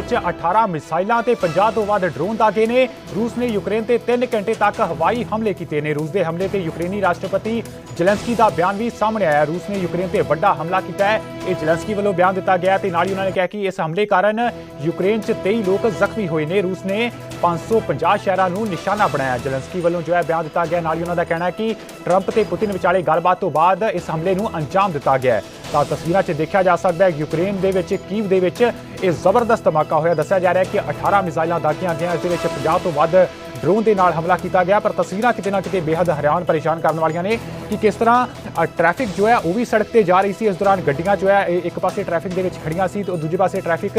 ਵਿੱਚ 18 ਮਿਸਾਈਲਾਂ ਤੇ 50 ਤੋਂ ਵੱਧ ਡਰੋਨ ਦਾਗੇ ਨੇ। ਰੂਸ ਨੇ ਯੂਕਰੇਨ ਤੇ 3 ਘੰਟੇ ਤੱਕ ਹਵਾਈ ਹਮਲੇ ਕੀਤੇ ਨੇ। ਰੂਸ ਦੇ ਹਮਲੇ ਤੇ ਯੂਕਰੇਨੀ ਰਾਸ਼ਟਰਪਤੀ ਜ਼ੈਲੈਂਸਕੀ ਦਾ ਬਿਆਨ ਵੀ ਸਾਹਮਣੇ ਆਇਆ। ਰੂਸ ਨੇ ਯੂਕਰੇਨ ਤੇ ਵੱਡਾ ਹਮਲਾ ਕੀਤਾ ਹੈ। ਇਹ ਜ਼ੈਲੈਂਸਕੀ ਵੱਲੋਂ ਬਿਆਨ ਦਿੱਤਾ ਗਿਆ ਤੇ ਨਾਲ ਹੀ ਉਹਨਾਂ ਨੇ ਕਿਹਾ ਕਿ ਇਸ ਹਮਲੇ ਕਾਰਨ ਯੂਕਰੇਨ 'ਚ 23 ਲੋਕ ਜ਼ਖਮੀ ਹੋਏ ਨੇ। ਰੂਸ ਨੇ 550 ਸ਼ਹਿਰਾਂ ਨੂੰ ਨਿਸ਼ਾਨਾ ਬਣਾਇਆ। ਜ਼ੈਲੈਂਸਕੀ ਵੱਲੋਂ ਜੋ ਹੈ ਬਿਆਨ ਦਿੱਤਾ ਗਿਆ। ਨਾਲ ਹੀ ਉਹਨਾਂ ਦਾ ਕਹਿਣਾ ਹੈ ਕਿ ਟਰੰਪ ਤੇ ਪੁਤਿਨ ਵਿਚਾਲੇ ਗੱਲਬਾਤ ਤੋਂ ਬਾਅਦ ਇਸ ਹਮਲੇ ਨੂੰ ਅੰਜਾਮ ਦਿੱਤਾ ਗਿਆ ਹੈ। ਤਾਂ ਤਸਵੀਰਾਂ 'ਚ ਦੇਖਿਆ ਜਾ ਸਕਦਾ ਹੈ ਯੂਕਰੇਨ ਦੇ ਵਿੱਚ ਕੀਵ ਦੇ ਵਿੱਚ ਇਹ ਜ਼ਬਰਦਸਤ ਧਮਾਕਾ ਹੋਇਆ। ਦੱਸਿਆ ਜਾ ਰਿਹਾ ਹੈ ਕਿ 18 ਮਿਜ਼ਾਈਲਾਂ ਦਾਗੀਆਂ ਗਈਆਂ। ਇਸ ਦੇ ਵਿੱਚ 50 ਤੋਂ ਵੱਧ ਡਰੋਨ ਦੇ ਨਾਲ ਹਮਲਾ ਕੀਤਾ ਗਿਆ। ਪਰ ਤਸਵੀਰਾਂ ਕਿਤੇ ਨਾ ਕਿਤੇ ਬੇहद ਹੈਰਾਨ ਪਰੇਸ਼ਾਨ ਕਰਨ ਵਾਲੀਆਂ ਨੇ ਕਿ ਕਿਸ ਤਰ੍ਹਾਂ ਅ, ਟ੍ਰੈਫਿਕ ਜੋ ਹੈ ਉਹ ਵੀ ਸੜਕ ਤੇ ਜਾ ਰਹੀ ਸੀ। ਇਸ ਦੌਰਾਨ ਗੱਡੀਆਂ ਜੋ ਹੈ ਇੱਕ ਪਾਸੇ ਟ੍ਰੈਫਿਕ ਦੇ ਵਿੱਚ ਖੜੀਆਂ ਸੀ ਤੇ ਦੂਜੇ ਪਾਸੇ ਟ੍ਰੈਫਿਕ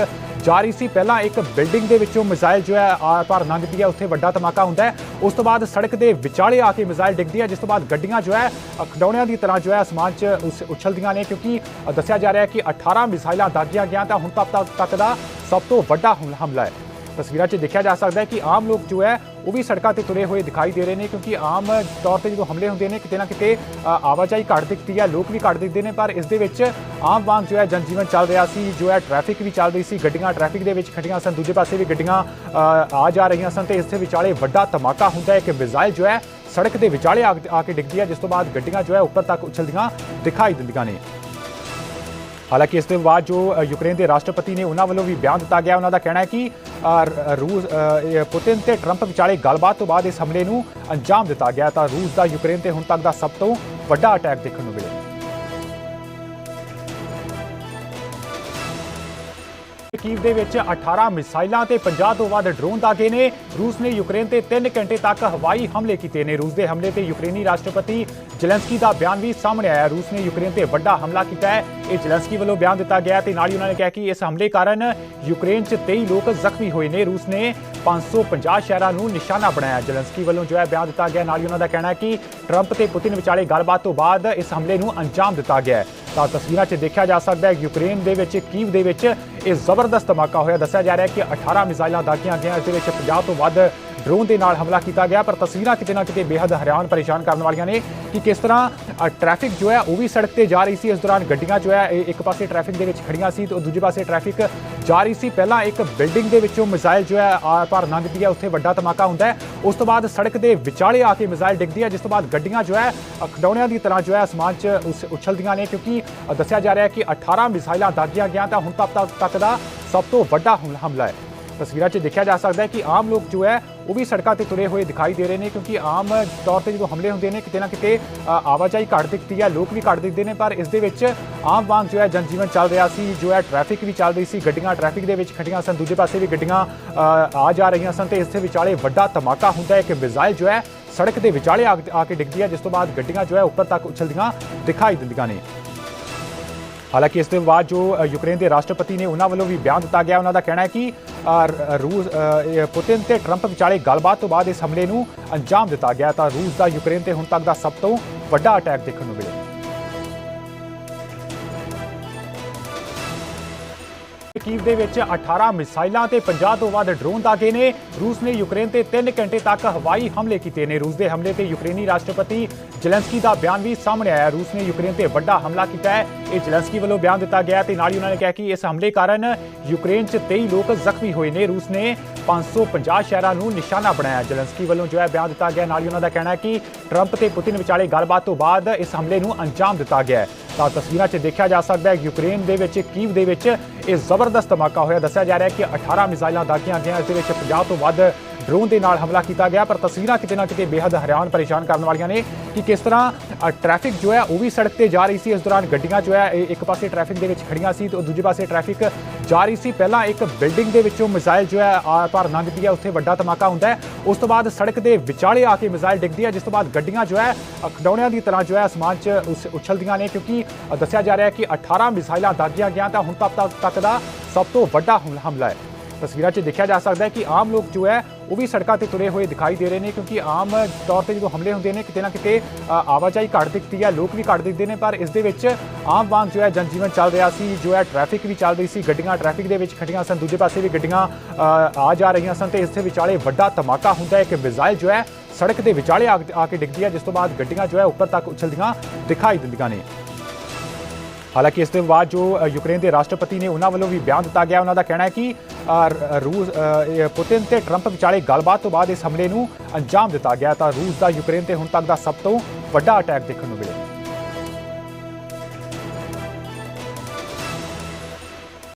ਜਾ ਰਹੀ ਸੀ। ਪਹਿਲਾਂ ਇੱਕ ਬਿਲਡਿੰਗ ਦੇ ਵਿੱਚੋਂ ਮਿਜ਼ਾਈਲ ਜੋ ਹੈ ਆਰ ਪਾਰ ਲੰਘਦੀ ਹੈ ਉੱਥੇ ਵੱਡਾ ਧਮਾਕਾ ਹੁੰਦਾ ਹੈ। ਉਸ ਤੋਂ ਬਾਅਦ ਸੜਕ ਦੇ ਵਿਚਾਲੇ ਆ ਕੇ ਮਿਜ਼ਾਈਲ ਡਿੱਗਦੀ ਹੈ ਜਿਸ ਤੋਂ ਬਾਅਦ ਗੱਡੀਆਂ ਜੋ ਹੈ ਅ, ਖਿਡੌਣਿਆਂ ਦੀ ਤਰ੍ਹਾਂ ਜੋ ਹੈ ਅਸਮਾਨ 'ਚ ਉਸ- ਉਛਲਦੀਆਂ ਨੇ ਕਿਉਂਕਿ ਦੱਸਿਆ ਜਾ ਰਿਹਾ ਹੈ ਕਿ 18 ਮਿਜ਼ਾਈਲਾਂ ਦਾਗੀਆਂ ਗਿਆ ਤਾਂ ਹੁਣ ਤੱਕ ਤੱਕ- ਦਾ ਸਭ ਤੋਂ ਵੱਡਾ ਹਮ- ਹਮਲਾ ਹੈ। ਤਸਵੀਰਾਂ 'ਚ ਦੇਖਿਆ ਜਾ ਸਕਦਾ ਹੈ ਕਿ ਆਮ ਲੋਕ ਜੋ ਹੈ, ਉਹ ਵੀ ਸੜਕਾਂ ਤੇ ਤੁਰੇ ਹੋਏ ਦਿਖਾਈ ਦੇ ਰਹੇ ਨੇ ਕਿਉਂਕਿ ਆਮ ਤੌਰ ਤੇ ਜਦੋਂ ਹਮਲੇ ਹੁੰਦੇ ਨੇ, ਕਿਤੇ ਨਾ ਕਿਤੇ ਆਵਾਜਾਈ ਘੱਟ ਦਿਖਦੀ ਹੈ, ਲੋਕ ਵੀ ਘੱਟ ਦਿਖਦੇ ਨੇ, ਪਰ ਇਸ ਦੇ ਵਿੱਚ ਆਮ ਵਾਂਗ ਜੋ ਹੈ, ਜਨਜੀਵਨ ਚੱਲ ਰਿਹਾ ਸੀ, ਜੋ ਹੈ ਟ੍ਰੈਫਿਕ ਵੀ ਚੱਲ ਰਹੀ ਸੀ, ਗੱਡੀਆਂ ਟ੍ਰੈਫਿਕ ਦੇ ਵਿੱਚ ਖੜੀਆਂ ਸਨ, ਦੂਜੇ ਪਾਸੇ ਵੀ ਗੱਡੀਆਂ ਆ ਜਾ ਰਹੀਆਂ ਸਨ ਤੇ ਇਸ ਦੇ ਵਿਚਾਲੇ ਵੱਡਾ ਧਮਾਕਾ ਹੁੰਦਾ ਹੈ ਕਿ ਮਿਜ਼ਾਈਲ ਜੋ ਹੈ, ਸੜਕ ਦੇ ਵਿਚਾਲੇ ਆ ਕੇ ਡਿੱਗਦੀ ਹੈ, ਜਿਸ ਤੋਂ ਬਾਅਦ ਗੱਡੀਆਂ ਜੋ ਹੈ, ਉੱਪਰ ਤੱਕ ਉਛਲਦੀਆਂ ਦਿਖਾਈ ਦਿੰਦੀਆਂ ਨੇ। ਹਾਲਾਂਕਿ ਇਸ ਤੋਂ ਬਾਅਦ ਜੋ ਯੂਕਰੇਨ ਦੇ ਰਾਸ਼ਟਰਪਤੀ ਨੇ ਉਹਨਾਂ ਵੱਲੋਂ ਵੀ ਬਿਆਨ ਦਿੱਤਾ ਗਿਆ, ਉਹਨਾਂ ਦਾ ਕਹਿਣਾ ਹੈ ਕਿ ਰੂਸ ਪੁਤਿਨ ਤੇ ਟਰੰਪ ਵਿਚਾਲੇ ਗੱਲਬਾਤ ਤੋਂ ਬਾਅਦ ਇਸ ਹਮਲੇ ਨੂੰ ਅੰਜਾਮ ਦਿੱਤਾ ਗਿਆ ਤਾਂ ਰੂਸ ਦਾ ਯੂਕਰੇਨ ਤੇ ਹੁਣ ਤੱਕ ਦਾ ਸਭ ਤੋਂ ਵੱਡਾ ਅਟੈਕ ਦੇਖਣ ਨੂੰ ਮਿਲਿਆ ਦੇ ਵਿੱਚ 18 ਮਿਸਾਈਲਾਂ ਤੇ 50 ਤੋਂ ਵੱਧ ਡਰੋਨ ਦਾਗੇ ਨੇ। ਰੂਸ ਨੇ ਯੂਕਰੇਨ ਤੇ 3 ਘੰਟੇ ਤੱਕ ਹਵਾਈ ਹਮਲੇ ਕੀਤੇ ਨੇ। ਰੂਸ ਦੇ ਹਮਲੇ ਤੇ ਯੂਕਰੇਨੀ ਰਾਸ਼ਟਰਪਤੀ ਜ਼ੈਲੈਂਸਕੀ ਦਾ ਬਿਆਨ ਵੀ ਸਾਹਮਣੇ ਆਇਆ। ਰੂਸ ਨੇ ਯੂਕਰੇਨ ਤੇ ਵੱਡਾ ਹਮਲਾ ਕੀਤਾ ਹੈ। ਇਹ ਜ਼ੈਲੈਂਸਕੀ ਵੱਲੋਂ ਬਿਆਨ ਦਿੱਤਾ ਗਿਆ ਤੇ ਨਾਲ ਹੀ ਉਹਨਾਂ ਨੇ ਕਿਹਾ ਕਿ ਇਸ ਹਮਲੇ ਕਾਰਨ ਯੂਕਰੇਨ 'ਚ 23 ਲੋਕ ਜ਼ਖਮੀ ਹੋਏ ਨੇ। ਰੂਸ ਨੇ 550 ਸ਼ਹਿਰਾਂ ਨੂੰ ਨਿਸ਼ਾਨਾ ਬਣਾਇਆ। ਜ਼ੈਲੈਂਸਕੀ ਵੱਲੋਂ ਜੋ ਹੈ ਬਿਆਨ ਦਿੱਤਾ ਗਿਆ। ਨਾਲ ਹੀ ਉਹਨਾਂ ਦਾ ਕਹਿਣਾ ਹੈ ਕਿ ਟਰੰਪ ਤੇ ਪੁਤਿਨ ਵਿਚਾਲੇ ਗੱਲਬਾਤ ਤੋਂ ਬਾਅਦ ਇਸ ਹਮਲੇ ਨੂੰ ਅੰਜਾਮ ਦਿੱਤਾ ਗਿਆ ਹੈ। ਤਾਂ ਤਸਵੀਰਾਂ 'ਚ ਦੇਖਿਆ ਜਾ ਸਕਦਾ ਹੈ ਯੂਕਰੇਨ ਦੇ ਵਿੱਚ ਕੀਵ ਦੇ ਵਿੱਚ ਇਹ ਜ਼ਬਰਦਸਤ ਧਮਾਕਾ ਹੋਇਆ। ਦੱਸਿਆ ਜਾ ਰਿਹਾ ਹੈ ਕਿ 18 ਮਿਜ਼ਾਈਲਾਂ ਦਾਗੀਆਂ ਗਈਆਂ। ਇਸ ਦੇ ਵਿੱਚ 50 ਤੋਂ ਵੱਧ ਡਰੋਨ ਦੇ ਨਾਲ ਹਮਲਾ ਕੀਤਾ ਗਿਆ ਪਰ ਤਸਵੀਰਾਂ ਕਿਤੇ ਨਾ ਕਿਤੇ ਬੇहद ਹੈਰਾਨ ਪਰੇਸ਼ਾਨ ਕਰਨ ਵਾਲੀਆਂ ਨੇ ਕਿ ਕਿਸ ਤਰ੍ਹਾਂ ਅ, ਟ੍ਰੈਫਿਕ ਜੋ ਹੈ ਉਹ ਵੀ ਸੜਕ ਤੇ ਜਾ ਰਹੀ ਸੀ। ਇਸ ਦੌਰਾਨ ਗੱਡੀਆਂ ਜੋ ਹੈ ਇਹ ਇੱਕ ਪਾਸੇ ਟ੍ਰੈਫਿਕ ਦੇ ਵਿੱਚ ਖੜੀਆਂ ਸੀ ਤੇ ਦੂਜੇ ਪਾਸੇ ਟ੍ਰੈਫਿਕ ਜਾ ਰਹੀ ਸੀ। ਪਹਿਲਾਂ ਇੱਕ ਬਿਲਡਿੰਗ ਦੇ ਵਿੱਚੋਂ ਮਿਜ਼ਾਈਲ ਜੋ ਹੈ, ਆਰ ਪਾਰ ਲੰਘਦੀ ਹੈ। ਉੱਥੇ ਵੱਡਾ ਧਮਾਕਾ ਹੁੰਦਾ ਹੈ। ਉਸ ਤੋਂ ਬਾਅਦ ਸੜਕ ਦੇ ਵਿਚਾਲੇ ਆ ਕੇ ਮਿਜ਼ਾਈਲ ਡਿੱਗਦੀ ਹੈ, ਜਿਸ ਤੋਂ ਬਾਅਦ ਗੱਡੀਆਂ ਜੋ ਹੈ ਖਡੌਣਿਆਂ ਦੀ ਤਰ੍ਹਾਂ ਜੋ ਹੈ, ਅਸਮਾਨ 'ਚ ਉਸ- ਉਛਲਦੀਆਂ ਨੇ। ਕਿਉਂਕਿ ਦੱਸਿਆ ਜਾ ਰਿਹਾ ਹੈ ਕਿ 18 ਮਿਸਾਈਲਾਂ ਦਾਗੀਆਂ ਗਿਆ ਤਾਂ ਹੁਣ ਤੱਕ ਤੱਕ- ਦਾ ਸਭ ਤੋਂ ਵੱਡਾ ਹਮ- ਹਮਲਾ ਹੈ। ਤਸਵੀਰਾਂ 'ਚ ਦੇਖਿਆ ਜਾ ਸਕਦਾ ਹੈ ਕਿ ਆਮ ਲੋਕ ਜੋ ਹੈ, ਉਹ ਵੀ ਸੜਕਾਂ ਤੇ ਤੁਰੇ ਹੋਏ ਦਿਖਾਈ ਦੇ ਰਹੇ ਨੇ ਕਿਉਂਕਿ ਆਮ ਤੌਰ ਤੇ ਜਦੋਂ ਹਮਲੇ ਹੁੰਦੇ ਨੇ, ਕਿਤੇ ਨਾ ਕਿਤੇ ਆਵਾਜਾਈ ਘੱਟ ਦਿਖਦੀ ਹੈ, ਲੋਕ ਵੀ ਘੱਟ ਦਿਖਦੇ ਨੇ, ਪਰ ਇਸ ਦੇ ਵਿੱਚ ਆਮ ਵਾਂਗ ਜੋ ਹੈ, ਜਨਜੀਵਨ ਚੱਲ ਰਿਹਾ ਸੀ, ਜੋ ਹੈ ਟ੍ਰੈਫਿਕ ਵੀ ਚੱਲ ਰਹੀ ਸੀ, ਗੱਡੀਆਂ ਟ੍ਰੈਫਿਕ ਦੇ ਵਿੱਚ ਖੜੀਆਂ ਸਨ, ਦੂਜੇ ਪਾਸੇ ਵੀ ਗੱਡੀਆਂ ਆ ਜਾ ਰਹੀਆਂ ਸਨ ਤੇ ਇਸ ਦੇ ਵਿਚਾਲੇ ਵੱਡਾ ਧਮਾਕਾ ਹੁੰਦਾ ਹੈ ਕਿ ਮਿਜ਼ਾਈਲ ਜੋ ਹੈ, ਸੜਕ ਦੇ ਵਿਚਾਲੇ ਆ ਕੇ ਡਿੱਗਦੀ ਹੈ, ਜਿਸ ਤੋਂ ਬਾਅਦ ਗੱਡੀਆਂ ਜੋ ਹੈ, ਉੱਪਰ ਤੱਕ ਉਛਲਦੀਆਂ ਦਿਖਾਈ ਦਿੰਦੀਆਂ ਨੇ। ਹਾਲਾਂਕਿ ਇਸ ਤੋਂ ਬਾਅਦ ਜੋ ਯੂਕਰੇਨ ਦੇ ਰਾਸ਼ਟਰਪਤੀ ਨੇ ਉਹਨਾਂ ਵੱਲੋਂ ਵੀ ਬਿਆਨ ਦਿੱਤਾ ਗਿਆ, ਉਹਨਾਂ ਦਾ ਕਹਿਣਾ ਹੈ ਕਿ ਰੂਸ ਪੁਤਿਨ ਤੇ ਟਰੰਪ ਵਿਚਾਲੇ ਗੱਲਬਾਤ ਤੋਂ ਬਾਅਦ ਇਸ ਹਮਲੇ ਨੂੰ ਅੰਜਾਮ ਦਿੱਤਾ ਗਿਆ ਤਾਂ ਰੂਸ ਦਾ ਯੂਕਰੇਨ ਤੇ ਹੁਣ ਤੱਕ ਦਾ ਸਭ ਤੋਂ ਵੱਡਾ ਅਟੈਕ ਦੇਖਣ ਨੂੰ ਮਿਲਿਆ। ਕੀਵ ਦੇ ਵਿੱਚ 18 ਮਿਸਾਈਲਾਂ ਤੇ 50 ਤੋਂ ਵੱਧ ਡਰੋਨ ਦਾਗੇ ਨੇ। ਰੂਸ ਨੇ ਯੂਕਰੇਨ ਤੇ 3 ਘੰਟੇ ਤੱਕ ਹਵਾਈ ਹਮਲੇ ਕੀਤੇ ਨੇ। ਰੂਸ ਦੇ ਹਮਲੇ ਤੇ ਯੂਕਰੇਨੀ ਰਾਸ਼ਟਰਪਤੀ ਜ਼ੈਲੈਂਸਕੀ ਦਾ ਬਿਆਨ ਵੀ ਸਾਹਮਣੇ ਆਇਆ। ਰੂਸ ਨੇ ਯੂਕਰੇਨ ਤੇ ਵੱਡਾ ਹਮਲਾ ਕੀਤਾ ਹੈ। ਇਹ ਜ਼ੈਲੈਂਸਕੀ ਵੱਲੋਂ ਬਿਆਨ ਦਿੱਤਾ ਗਿਆ ਤੇ ਨਾਲ ਹੀ ਉਹਨਾਂ ਨੇ ਕਿਹਾ ਕਿ ਇਸ ਹਮਲੇ ਕਾਰਨ ਯੂਕਰੇਨ 'ਚ 23 ਲੋਕ ਜ਼ਖਮੀ ਹੋਏ ਨੇ। ਰੂਸ ਨੇ 550 ਸ਼ਹਿਰਾਂ ਨੂੰ ਨਿਸ਼ਾਨਾ ਬਣਾਇਆ। ਜ਼ੈਲੈਂਸਕੀ ਵੱਲੋਂ ਜੋ ਹੈ ਬਿਆਨ ਦਿੱਤਾ ਗਿਆ। ਨਾਲ ਹੀ ਉਹਨਾਂ ਦਾ ਕਹਿਣਾ ਹੈ ਕਿ ਟਰੰਪ ਤੇ ਪੁਤਿਨ ਵਿਚਾਲੇ ਗੱਲਬਾਤ ਤੋਂ ਬਾਅਦ ਇਸ ਹਮਲੇ ਨੂੰ ਅੰਜਾਮ ਦਿੱਤਾ ਗਿਆ ਹੈ। ਤਾਂ ਤਸਵੀਰਾਂ 'ਚ ਦੇਖਿਆ ਜਾ ਸਕਦਾ ਹੈ ਯੂਕਰੇਨ ਦੇ ਵਿੱਚ, ਕੀਵ ਦੇ ਵਿੱਚ ਇਹ ਜ਼ਬਰਦਸਤ ਧਮਾਕਾ ਹੋਇਆ। ਦੱਸਿਆ ਜਾ ਰਿਹਾ ਹੈ ਕਿ 18 ਮਿਜ਼ਾਈਲਾਂ ਦਾਗੀਆਂ ਗਈਆਂ, ਇਸ ਦੇ ਵਿੱਚ 50 ਤੋਂ ਵੱਧ ਡਰੋਨ ਦੇ ਨਾਲ ਹਮਲਾ ਕੀਤਾ ਗਿਆ ਪਰ ਤਸਵੀਰਾਂ ਕਿਤੇ ਨਾ ਕਿਤੇ ਬੇहद ਹੈਰਾਨ ਪਰੇਸ਼ਾਨ ਕਰਨ ਵਾਲੀਆਂ ਨੇ ਕਿ ਕਿਸ ਤਰ੍ਹਾਂ ਅ, ਟ੍ਰੈਫਿਕ ਜੋ ਹੈ ਉਹ ਵੀ ਸੜਕ ਤੇ ਜਾ ਰਹੀ ਸੀ। ਇਸ ਦੌਰਾਨ ਗੱਡੀਆਂ ਜੋ ਹੈ ਇਹ ਇੱਕ ਪਾਸੇ ਟ੍ਰੈਫਿਕ ਦੇ ਵਿੱਚ ਖੜੀਆਂ ਸੀ ਤੇ ਦੂਜੇ ਪਾਸੇ ਟ੍ਰੈਫਿਕ ਜਾ ਰਹੀ ਸੀ। ਪਹਿਲਾਂ ਇੱਕ ਬਿਲਡਿੰਗ ਦੇ ਵਿੱਚੋਂ ਮਿਜ਼ਾਈਲ ਜੋ ਹੈ ਆਰ ਪਾਰ ਲੰਘਦੀ ਹੈ। ਉੱਥੇ ਵੱਡਾ ਧਮਾਕਾ ਹੁੰਦਾ ਹੈ। ਉਸ ਤੋਂ ਬਾਅਦ ਸੜਕ ਦੇ ਵਿਚਾਲੇ ਆ ਕੇ ਮਿਜ਼ਾਈਲ ਡਿੱਗਦੀ ਹੈ ਜਿਸ ਤੋਂ ਬਾਅਦ ਗੱਡੀਆਂ ਜੋ ਹੈ ਖਡੌਣਿਆਂ ਦੀ ਤਰ੍ਹਾਂ ਜੋ ਹੈ ਅਸਮਾਨ 'ਚ ਉਸ- ਉਛਲਦੀਆਂ ਨੇ। ਕਿਉਂਕਿ ਦੱਸਿਆ ਜਾ ਰਿਹਾ ਹੈ ਕਿ 18 ਮਿਸਾਈਲਾਂ ਦਾਗੀਆਂ ਗਿਆ ਤਾਂ ਹੁਣ ਤੱਕ ਤੱਕ- ਦਾ ਸਭ ਤੋਂ ਵੱਡਾ ਹਮ- ਹਮਲਾ ਹੈ। ਤਸਵੀਰਾਂ 'ਚ ਦੇਖਿਆ ਜਾ ਸਕਦਾ ਹੈ ਕਿ ਆਮ ਲੋਕ ਜੋ ਹੈ, ਉਹ ਵੀ ਸੜਕਾਂ ਤੇ ਤੁਰੇ ਹੋਏ ਦਿਖਾਈ ਦੇ ਰਹੇ ਨੇ ਕਿਉਂਕਿ ਆਮ ਤੌਰ ਤੇ ਜਦੋਂ ਹਮਲੇ ਹੁੰਦੇ ਨੇ, ਕਿਤੇ ਨਾ ਕਿਤੇ ਆਵਾਜਾਈ ਘੱਟ ਦਿਖਦੀ ਹੈ, ਲੋਕ ਵੀ ਘੱਟ ਦਿਖਦੇ ਨੇ, ਪਰ ਇਸ ਦੇ ਵਿੱਚ ਆਮ ਵਾਂਗ ਜੋ ਹੈ, ਜਨਜੀਵਨ ਚੱਲ ਰਿਹਾ ਸੀ, ਜੋ ਹੈ ਟ੍ਰੈਫਿਕ ਵੀ ਚੱਲ ਰਹੀ ਸੀ, ਗੱਡੀਆਂ ਟ੍ਰੈਫਿਕ ਦੇ ਵਿੱਚ ਖੜੀਆਂ ਸਨ, ਦੂਜੇ ਪਾਸੇ ਵੀ ਗੱਡੀਆਂ ਆ ਜਾ ਰਹੀਆਂ ਸਨ ਤੇ ਇਸ ਦੇ ਵਿਚਾਲੇ ਵੱਡਾ ਧਮਾਕਾ ਹੁੰਦਾ ਹੈ ਕਿ ਮਿਜ਼ਾਈਲ ਜੋ ਹੈ, ਸੜਕ ਦੇ ਵਿਚਾਲੇ ਆ ਕੇ ਡਿੱਗਦੀ ਹੈ, ਜਿਸ ਤੋਂ ਬਾਅਦ ਗੱਡੀਆਂ ਜੋ ਹੈ, ਉੱਪਰ ਤੱਕ ਉਛਲਦੀਆਂ ਦਿਖਾਈ ਦਿੰਦੀਆਂ ਨੇ। ਹਾਲਾਂਕਿ ਇਸ ਦੇ ਬਾਅਦ ਜੋ ਯੂਕਰੇਨ ਦੇ ਰਾਸ਼ਟਰਪਤੀ ਨੇ ਉਹਨਾਂ ਵੱਲੋਂ ਵੀ ਬਿਆਨ ਦਿੱਤਾ ਗਿਆ, ਉਹਨਾਂ ਦਾ ਕਹਿਣਾ ਹੈ ਕਿ ਰੂਸ ਪੁਤਿਨ ਤੇ ਟਰੰਪ ਵਿਚਾਲੇ ਗੱਲਬਾਤ ਤੋਂ ਬਾਅਦ ਇਸ ਹਮਲੇ ਨੂੰ ਅੰਜਾਮ ਦਿੱਤਾ ਗਿਆ ਤਾਂ ਰੂਸ ਦਾ ਯੂਕਰੇਨ ਤੇ ਹੁਣ ਤੱਕ ਦਾ ਸਭ ਤੋਂ ਵੱਡਾ ਅਟੈਕ ਦੇਖਣ ਨੂੰ ਮਿਲਿਆ।